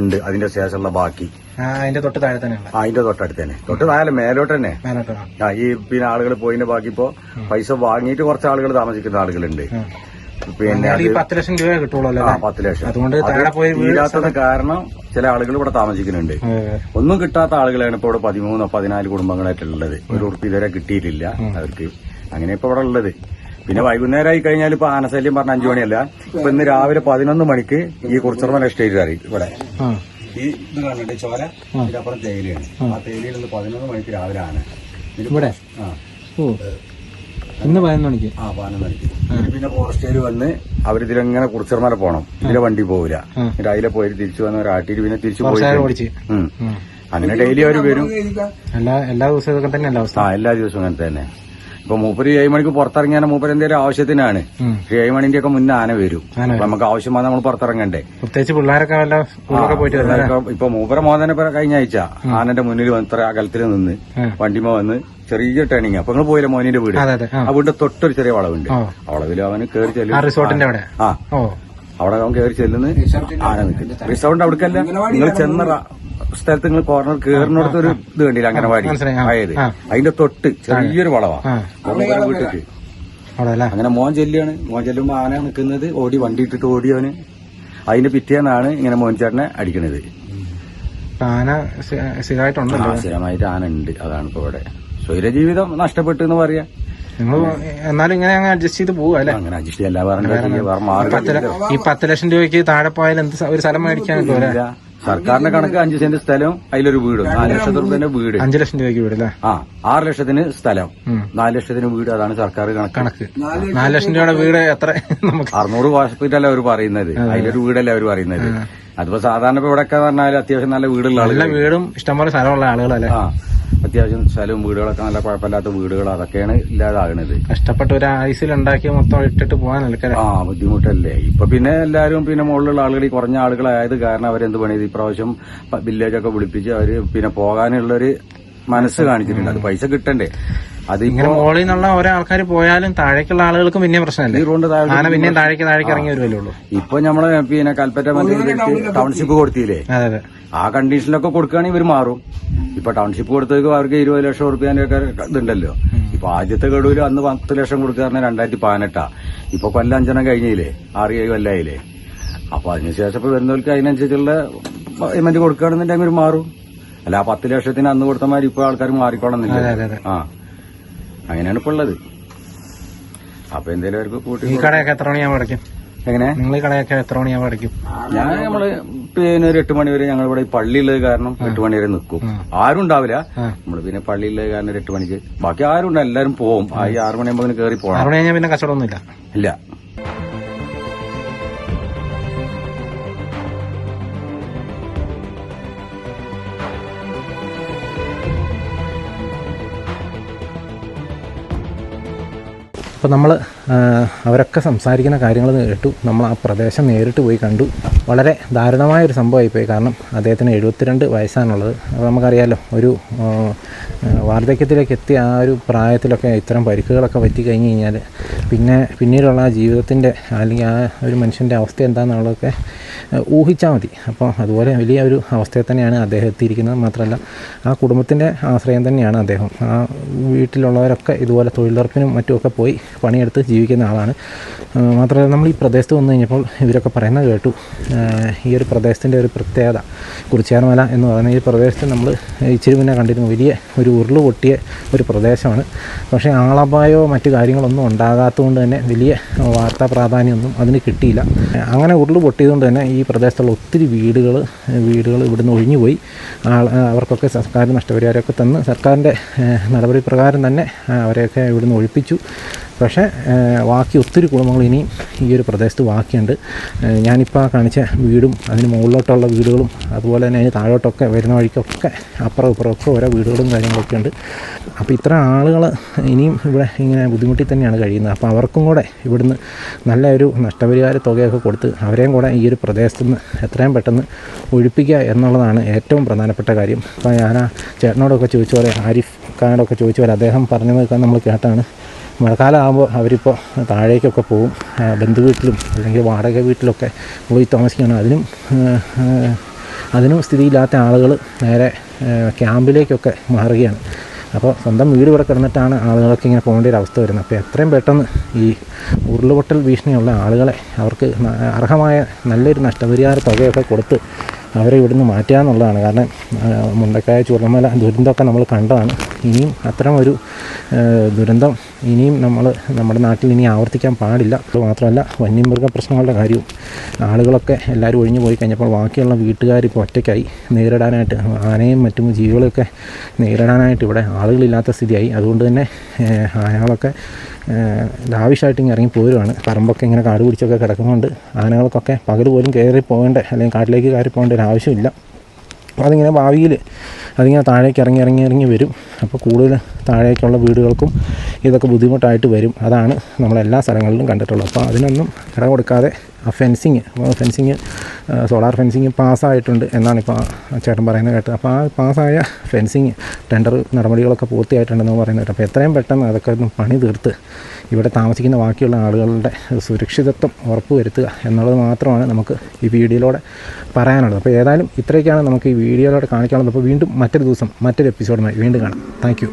ഉണ്ട്. അതിന്റെ ശേഷമുള്ള ബാക്കി. അതിന്റെ തൊട്ട് താഴെ ആ, അതിന്റെ തൊട്ടടുത്ത് തന്നെ. തൊട്ട് താഴെ മേലോട്ട് തന്നെ. മേലോട്ടാണ് ആ, ഈ പിന്നെ ആളുകൾ പോയിന്റെ ബാക്കി ഇപ്പോ പൈസ വാങ്ങിയിട്ട് കുറച്ച് ആളുകൾ താമസിക്കുന്ന ആളുകളുണ്ട്. പിന്നെ ഈ പത്ത് ലക്ഷം രൂപ കിട്ടുള്ളൂ ആ പത്ത് ലക്ഷം. അതുകൊണ്ട് ഇല്ലാത്തത് താഴെ പോയി കാരണം ചില ആളുകൾ ഇവിടെ താമസിക്കുന്നുണ്ട്. ഒന്നും കിട്ടാത്ത ആളുകളാണ് ഇപ്പൊ ഇവിടെ പതിമൂന്നോ പതിനാല് കുടുംബങ്ങളായിട്ടുള്ളത്. ഒരു ഉറുപ്പ് ഇതുവരെ കിട്ടിയിട്ടില്ല അവർക്ക്. അങ്ങനെ ഇപ്പൊ ഇവിടെ ഉള്ളത്. പിന്നെ വൈകുന്നേരം ആയി കഴിഞ്ഞാൽ ഇപ്പൊ ആനശല്യം പറഞ്ഞ അഞ്ചു മണിയല്ല. ഇപ്പൊ ഇന്ന് രാവിലെ പതിനൊന്ന് മണിക്ക് ഈ കുറിച്ചർമല എസ്റ്റേറ്റ് അറിയും ഇവിടെ. ഈ ഇത് കാണുന്നുണ്ട് ചോര ഇതിനപ്പുറം തേയിലയാണ്. ആ. തേയിലയിൽ നിന്ന് പതിനൊന്ന് മണിക്ക് രാവിലെ ആണ് ഇത് ഇവിടെ? ആ. ഓ. ഇന്ന് പതിനൊന്ന് മണിക്ക്? ആ പതിനൊന്ന് മണിക്ക്. പിന്നെ ഫോറസ്റ്റുകാർ വന്ന് അവരിതിലെങ്ങനെ കുറിച്ചർമല പോണം. ഇതിലെ വണ്ടി പോവില്ല. എന്നിട്ട് അതിലെ പോയി തിരിച്ചു വന്ന് ഒരു ആട്ടിയിട്ട് പിന്നെ തിരിച്ചു പോയി അങ്ങനെ ഡെയിലി അവർ വരും. എല്ലാ എല്ലാ ദിവസവും അങ്ങനെ തന്നെയല്ല അവസ്ഥ? ആ എല്ലാ ദിവസവും അങ്ങനെ തന്നെ. ഇപ്പൊ മൂപ്പര് ഏഴ് മണിക്ക് പുറത്തിറങ്ങിയാൽ മൂപ്പര് എന്തെങ്കിലും ആവശ്യത്തിനാണ്. ഏഴ് മണിന്റെ ഒക്കെ മുന്നേ ആന വരും. അപ്പൊ നമുക്ക് ആവശ്യം വന്നാൽ നമ്മൾ പുറത്തിറങ്ങണ്ടേ. പ്രത്യേകിച്ച് പിള്ളേരൊക്കെ? ഇപ്പൊ- മൂപ്പര മോദന കഴിഞ്ഞ ആഴ്ച. ആനന്റെ മുന്നിൽ വന്ന് ഇത്ര അകലത്തിൽ നിന്ന്. വണ്ടിമ വന്ന് ചെറിയ ടേണിങ് അപ്പൊ നിങ്ങൾ പോയില്ല മോനിന്റെ വീട്? ആ. വീടിന്റെ തൊട്ടൊരു ചെറിയ വളവുണ്ട്. വളവിൽ വളവിൽ അവന് കയറി ആ ചെല്ലും റിസോർട്ടിന്റെ അവിടെ? ആ. ഓ. അവിടെ അവൻ കയറി ചെല്ലുന്നു ആന നിൽക്കുന്നു. റിസോർട്ടിന്റെ അവിടേക്കല്ല. നിങ്ങൾ ചെന്ന റ- സ്ഥലത്ത് നിങ്ങൾ കോർണർ കയറിനടുത്ത് ഒരു ഇത് കണ്ടില്ല അംഗനവാടി? മനസ്സിലായി, ആയത്. അതിന്റെ തൊട്ട് ചെറിയൊരു വളവാ. ആ. മൂപ്പരെ വീട്ടിക്ക് അങ്ങനെ മോൻ ചെല്ലിയാണ് മോൻ ചെല്ലുമ്പോ ആന നിൽക്കുന്നത് ഓടി വണ്ടി ഇട്ടിട്ട് ഓടിയവന്. അതിന്റെ പിറ്റേന്നാണ് ഇങ്ങനെ മോൻ ചേട്ടനെ അടിക്കണത്. ആന സ്ഥിരമായിട്ടുണ്ടല്ലോ. സ്ഥിരമായിട്ട് ആന ഉണ്ട്. അതാണ് ഇപ്പൊ ഇവിടെ. സ്വൈരജീവിതം നഷ്ടപ്പെട്ടു എന്ന് പറയാ. നിങ്ങൾ എന്നാലും ഇങ്ങനെ അങ്ങ് അഡ്ജസ്റ്റ് ചെയ്ത് പോവുക അല്ലേ? അങ്ങനെ അഡ്ജസ്റ്റ് ചെയ്യാൻ പറഞ്ഞ വേറെ മാർഗം ഈ പത്ത് ലക്ഷം രൂപയ്ക്ക് താഴെ പോയാൽ എന്ത് ഒരു സ്ഥലം മേടിക്കാൻ സർക്കാരിന്റെ കണക്ക് അഞ്ച് സെന്റ് സ്ഥലവും അതിലൊരു വീടും. നാല് ലക്ഷത്തി റുപ്യന്റെ വീട്. അഞ്ചു ലക്ഷം രൂപയ്ക്ക് വീട് അല്ലേ? ആ ആറ് ലക്ഷത്തിന് സ്ഥലം. നാല് ലക്ഷത്തിന് വീട് അതാണ് സർക്കാർ കണക്ക്. കണക്ക്. നാല് ലക്ഷം രൂപയുടെ വീട് എത്ര? നമുക്ക് അറുന്നൂറ് ഹോസ്പിറ്റലല്ലേ അവർ പറയുന്നത്. അതിലൊരു വീടല്ലേ അവർ പറയുന്നത്. അതിപ്പോ സാധാരണ ഇപ്പൊ ഇവിടെ പറഞ്ഞാൽ അത്യാവശ്യം നല്ല വീടുള്ള ആളുകൾ വീടും ഇഷ്ടംപോലെ സ്ഥലമുള്ള ആളുകളല്ലേ? ആ. അത്യാവശ്യം സ്ഥലവും വീടുകളൊക്കെ നല്ല കുഴപ്പമില്ലാത്ത വീടുകൾ അതൊക്കെയാണ് ഇല്ലാതാകുന്നത് കഷ്ടപ്പെട്ട് ഒരു ആയുസിൽ ഉണ്ടാക്കിയ മൊത്തം ഇട്ടിട്ട് പോകാനല്ലേ ആ ബുദ്ധിമുട്ടല്ലേ. ഇപ്പൊ പിന്നെ എല്ലാവരും പിന്നെ മുകളിലുള്ള ആളുകൾ ഈ കുറഞ്ഞ ആളുകളായത് കാരണം അവരെന്ത് പണിയത് ഇപ്രാവശ്യം വില്ലേജൊക്കെ വിളിപ്പിച്ച് അവർ പിന്നെ പോകാനുള്ളൊരു മനസ്സ് കാണിച്ചിട്ടുണ്ട്. അത് പൈസ കിട്ടണ്ടേ. അത് ഇങ്ങനെ മുകളിൽ നിന്നുള്ള ഓരോ ആൾക്കാർ പോയാലും താഴേക്കുള്ള ആളുകൾക്ക് പിന്നെ പ്രശ്നമില്ല? ഈ പിന്നെ ആന താഴേക്ക് താഴേക്ക് ഇറങ്ങി വരുമല്ലേ ഉള്ളൂ. ഇപ്പൊ നമ്മൾ പിന്നെ കൽപ്പറ്റ മന്ത്രി ടൗൺഷിപ്പ് കൊടുത്തില്ലേ? അതെ അതെ. ആ കണ്ടീഷനിലൊക്കെ കൊടുക്കുകയാണെങ്കിൽ ഇവർ മാറും. ഇപ്പൊ ടൗൺഷിപ്പ് കൊടുത്തേക്ക് അവർക്ക് ഇരുപത് ലക്ഷം റുപ്യാന്റെ ഒക്കെ ഇതുണ്ടല്ലോ. ഇപ്പൊ ആദ്യത്തെ ഗഡുവിൽ അന്ന് പത്ത് ലക്ഷം കൊടുക്കാറിന് രണ്ടായിരത്തി പതിനെട്ടാ ഇപ്പൊ കൊല്ലം അഞ്ചെണ്ണം കഴിഞ്ഞില്ലേ? ആറ് ഏഴ് കൊല്ലായില്ലേ? അപ്പൊ അതിനുശേഷം ഇപ്പൊ വരുന്നവർക്ക് അതിനനുസരിച്ചുള്ള പേയ്മെന്റ് കൊടുക്കുകയാണെന്നുണ്ടെങ്കിൽ അവർ മാറും. അല്ല ആ പത്ത് ലക്ഷത്തിന് അന്ന് കൊടുത്ത മാതിരി ഇപ്പൊ ആൾക്കാർ മാറിക്കോളന്നില്ല ആ. അങ്ങനെയാണ് ഇപ്പൊ ഉള്ളത്. അപ്പൊ എന്തേലും അവർക്ക് ഈ കൂട്ടി കടയൊക്കെ എത്ര മണിയാകുമ്പോൾ അടയ്ക്കും? എങ്ങനെ? നിങ്ങൾ കടയൊക്കെ എത്ര മണിയാവും അടയ്ക്കും? ഞാൻ നമ്മൾ പിന്നെ ഒരു എട്ട് മണി വരെ ഞങ്ങൾ ഇവിടെ ഈ പള്ളിയുള്ളത് കാരണം എട്ട് മണി വരെ നിൽക്കും ആരും ഉണ്ടാവില്ല. നമ്മൾ പിന്നെ പള്ളിയുള്ളത് കാരണം ഒരു എട്ട് മണിക്ക്. ബാക്കി ആരും ഉണ്ടാവും എല്ലാരും പോവും. ആ ഈ ആറു മണിയാകുമ്പോൾ കയറി പോകണം പിന്നെ കച്ചവടം പിന്നെ കച്ചവടമൊന്നുമില്ല. ഇല്ല. അപ്പോൾ നമ്മൾ അവരൊക്കെ സംസാരിക്കുന്ന കാര്യങ്ങൾ കേട്ടു. നമ്മൾ ആ പ്രദേശം നേരിട്ട് പോയി കണ്ടു. വളരെ ദാരുണമായ ഒരു സംഭവമായിപ്പോയി. കാരണം അദ്ദേഹത്തിന് എഴുപത്തിരണ്ട് വയസ്സാണുള്ളത്. അപ്പോൾ നമുക്കറിയാലോ ഒരു വാർദ്ധക്യത്തിലേക്ക് എത്തിയ ആ ഒരു പ്രായത്തിലൊക്കെ ഇത്തരം പരിക്കുകളൊക്കെ പറ്റി കഴിഞ്ഞ് കഴിഞ്ഞാൽ പിന്നെ പിന്നീടുള്ള ആ ജീവിതത്തിന്റെ അല്ലെങ്കിൽ ആ ഒരു മനുഷ്യന്റെ അവസ്ഥ എന്താണെന്നുള്ളതൊക്കെ ഊഹിച്ചാൽ മതി. അപ്പോൾ അതുപോലെ വലിയ ഒരു അവസ്ഥയിൽ തന്നെയാണ് അദ്ദേഹം എത്തിയിരിക്കുന്നത്. മാത്രമല്ല ആ കുടുംബത്തിന്റെ ആശ്രയം തന്നെയാണ് അദ്ദേഹം. ആ വീട്ടിലുള്ളവരൊക്കെ ഇതുപോലെ തൊഴിലുറപ്പിനും മറ്റുമൊക്കെ പോയി പണിയെടുത്ത് ജീവിക്കുന്ന ആളാണ്. മാത്രമല്ല നമ്മൾ ഈ പ്രദേശത്ത് വന്നു കഴിഞ്ഞപ്പോൾ ഇവരൊക്കെ പറയുന്നത് കേട്ടു. ഈ ഒരു പ്രദേശത്തിന്റെ ഒരു പ്രത്യേകത കുറിച്ചേർമല എന്ന് പറയുന്ന ഈ പ്രദേശത്ത് നമ്മൾ ഇച്ചിരി മുന്നേ കണ്ടിരുന്നു. വലിയ ഒരു ഉരുൾ പൊട്ടിയ ഒരു പ്രദേശമാണ്. പക്ഷേ ആളപായോ മറ്റു കാര്യങ്ങളൊന്നും ഉണ്ടാകാത്തതുകൊണ്ട് തന്നെ വലിയ വാർത്താ പ്രാധാന്യമൊന്നും അതിന് കിട്ടിയില്ല. അങ്ങനെ ഉരുൾ പൊട്ടിയതുകൊണ്ട് തന്നെ ഈ പ്രദേശത്തുള്ള ഒത്തിരി വീടുകൾ വീടുകൾ ഇവിടുന്ന് ഒഴിഞ്ഞു പോയി. ആൾ അവർക്കൊക്കെ സർക്കാർ നഷ്ടപരിഹാരമൊക്കെ തന്ന് സർക്കാരിന്റെ നടപടി പ്രകാരം തന്നെ അവരെയൊക്കെ ഇവിടുന്ന് ഒഴിപ്പിച്ചു. പക്ഷേ ബാക്കി ഒത്തിരി കുടുംബങ്ങൾ ഇനിയും ഈ ഒരു പ്രദേശത്ത് ബാക്കിയുണ്ട് ഞാനിപ്പോൾ കാണിച്ച വീടും അതിന് മുകളിലോട്ടുള്ള വീടുകളും അതുപോലെ തന്നെ അതിന് താഴോട്ടൊക്കെ വരുന്ന വഴിക്കൊക്കെ അപ്പുറം ഇപ്പുറമൊക്കെ ഓരോ വീടുകളും കാര്യങ്ങളൊക്കെ ഉണ്ട്. അപ്പോൾ ഇത്ര ആളുകൾ ഇനിയും ഇവിടെ ഇങ്ങനെ ബുദ്ധിമുട്ടി തന്നെയാണ് കഴിയുന്നത്. അപ്പോൾ അവർക്കും കൂടെ ഇവിടുന്ന് നല്ല ഒരു നഷ്ടപരിഹാര തുകയൊക്കെ കൊടുത്ത് അവരെയും കൂടെ ഈ ഒരു പ്രദേശത്ത് നിന്ന് എത്രയും പെട്ടെന്ന് ഒഴിപ്പിക്കുക എന്നുള്ളതാണ് ഏറ്റവും പ്രധാനപ്പെട്ട കാര്യം. അപ്പോൾ ഞാൻ ആ ചേട്ടനോടൊക്കെ ചോദിച്ച പോലെ ആരിഫ് ഖാനോടൊക്കെ ചോദിച്ച പോലെ അദ്ദേഹം പറഞ്ഞതൊക്കെ നമ്മൾ കേട്ടാണ്. മഴക്കാലമാകുമ്പോൾ അവരിപ്പോൾ താഴേക്കൊക്കെ പോകും ബന്ധു ബന്ധുവീട്ടിലും അല്ലെങ്കിൽ വാടക വീട്ടിലൊക്കെ പോയി താമസിക്കുകയാണ്. അതിനും അതിനും സ്ഥിതിയില്ലാത്ത ആളുകൾ നേരെ ക്യാമ്പിലേക്കൊക്കെ മാറുകയാണ്. അപ്പോൾ സ്വന്തം വീട് ഇവിടെ കിടന്നിട്ടാണ് ആളുകളൊക്കെ ഇങ്ങനെ പോകേണ്ട ഒരു അവസ്ഥ വരുന്നത്. അപ്പോൾ എത്രയും പെട്ടെന്ന് ഈ ഉരുളുപൊട്ടൽ ഭീഷണിയുള്ള ആളുകളെ അവർക്ക് അർഹമായ നല്ലൊരു നഷ്ടപരിഹാര തുകയൊക്കെ കൊടുത്ത് അവരെ ഇവിടുന്ന് മാറ്റുക എന്നുള്ളതാണ്. കാരണം മുണ്ടക്കായ ചുരമല ദുരന്തമൊക്കെ നമ്മൾ കണ്ടതാണ്. ഇനിയും അത്തരം ഒരു ദുരന്തം ഇനിയും നമ്മൾ നമ്മുടെ നാട്ടിൽ ഇനി ആവർത്തിക്കാൻ പാടില്ല. അത് മാത്രമല്ല വന്യമൃഗ പ്രശ്നങ്ങളുടെ കാര്യവും ആളുകളൊക്കെ എല്ലാവരും ഒഴിഞ്ഞു പോയി കഴിഞ്ഞപ്പോൾ ബാക്കിയുള്ള വീട്ടുകാർ ഇപ്പോൾ ഒറ്റയ്ക്കായി നേരിടാനായിട്ട് ആനയും മറ്റും ജീവികളൊക്കെ നേരിടാനായിട്ട് ഇവിടെ ആളുകളില്ലാത്ത സ്ഥിതിയായി. അതുകൊണ്ട് തന്നെ ആനകളൊക്കെ ലാവിഷായിട്ട് ഇങ്ങനെ ഇറങ്ങി പോരുവാണ്. പറമ്പൊക്കെ ഇങ്ങനെ കാട് പിടിച്ചൊക്കെ കിടക്കുന്നതുകൊണ്ട് ആനകൾക്കൊക്കെ പകൽ പോലും കയറി പോകേണ്ട അല്ലെങ്കിൽ കാട്ടിലേക്ക് കയറി പോകേണ്ട ഒരു ആവശ്യമില്ല. അപ്പോൾ അതിങ്ങനെ ഭാവിയിൽ അതിങ്ങനെ താഴേക്ക് ഇറങ്ങി ഇറങ്ങി ഇറങ്ങി വരും. അപ്പോൾ കൂടുതൽ താഴേക്കുള്ള വീടുകൾക്കും ഇതൊക്കെ ബുദ്ധിമുട്ടായിട്ട് വരും. അതാണ് നമ്മളെല്ലാ സ്ഥലങ്ങളിലും കണ്ടിട്ടുള്ളത്. അപ്പോൾ അതിനൊന്നും ഇട കൊടുക്കാതെ ഫെൻസിങ് ഫെൻസിങ് സോളാർ ഫെൻസിങ് പാസ്സായിട്ടുണ്ട് എന്നാണ് ഇപ്പോൾ ചേട്ടൻ പറയുന്നത് കേട്ടത് അപ്പോൾ ആ പാസ്സായ ഫെൻസിങ് ടെൻഡർ നടപടികളൊക്കെ പൂർത്തിയായിട്ടുണ്ടെന്ന് പറയുന്നത് അപ്പോൾ എത്രയും പെട്ടെന്ന് അതൊക്കെ ഒന്ന് പണി തീർത്ത് ഇവിടെ താമസിക്കുന്ന ബാക്കിയുള്ള ആളുകളുടെ സുരക്ഷിതത്വം ഉറപ്പുവരുത്തുക എന്നുള്ളത് മാത്രമാണ് നമുക്ക് ഈ വീഡിയോയിലൂടെ പറയാനുള്ളത്. അപ്പോൾ ഏതായാലും ഇത്രയൊക്കെയാണ് നമുക്ക് ഈ വീഡിയോയിലൂടെ കാണിക്കാനുള്ളത്. അപ്പോൾ വീണ്ടും മറ്റൊരു ദിവസം മറ്റൊരു എപ്പിസോഡുമായി വീണ്ടും കാണാം. താങ്ക്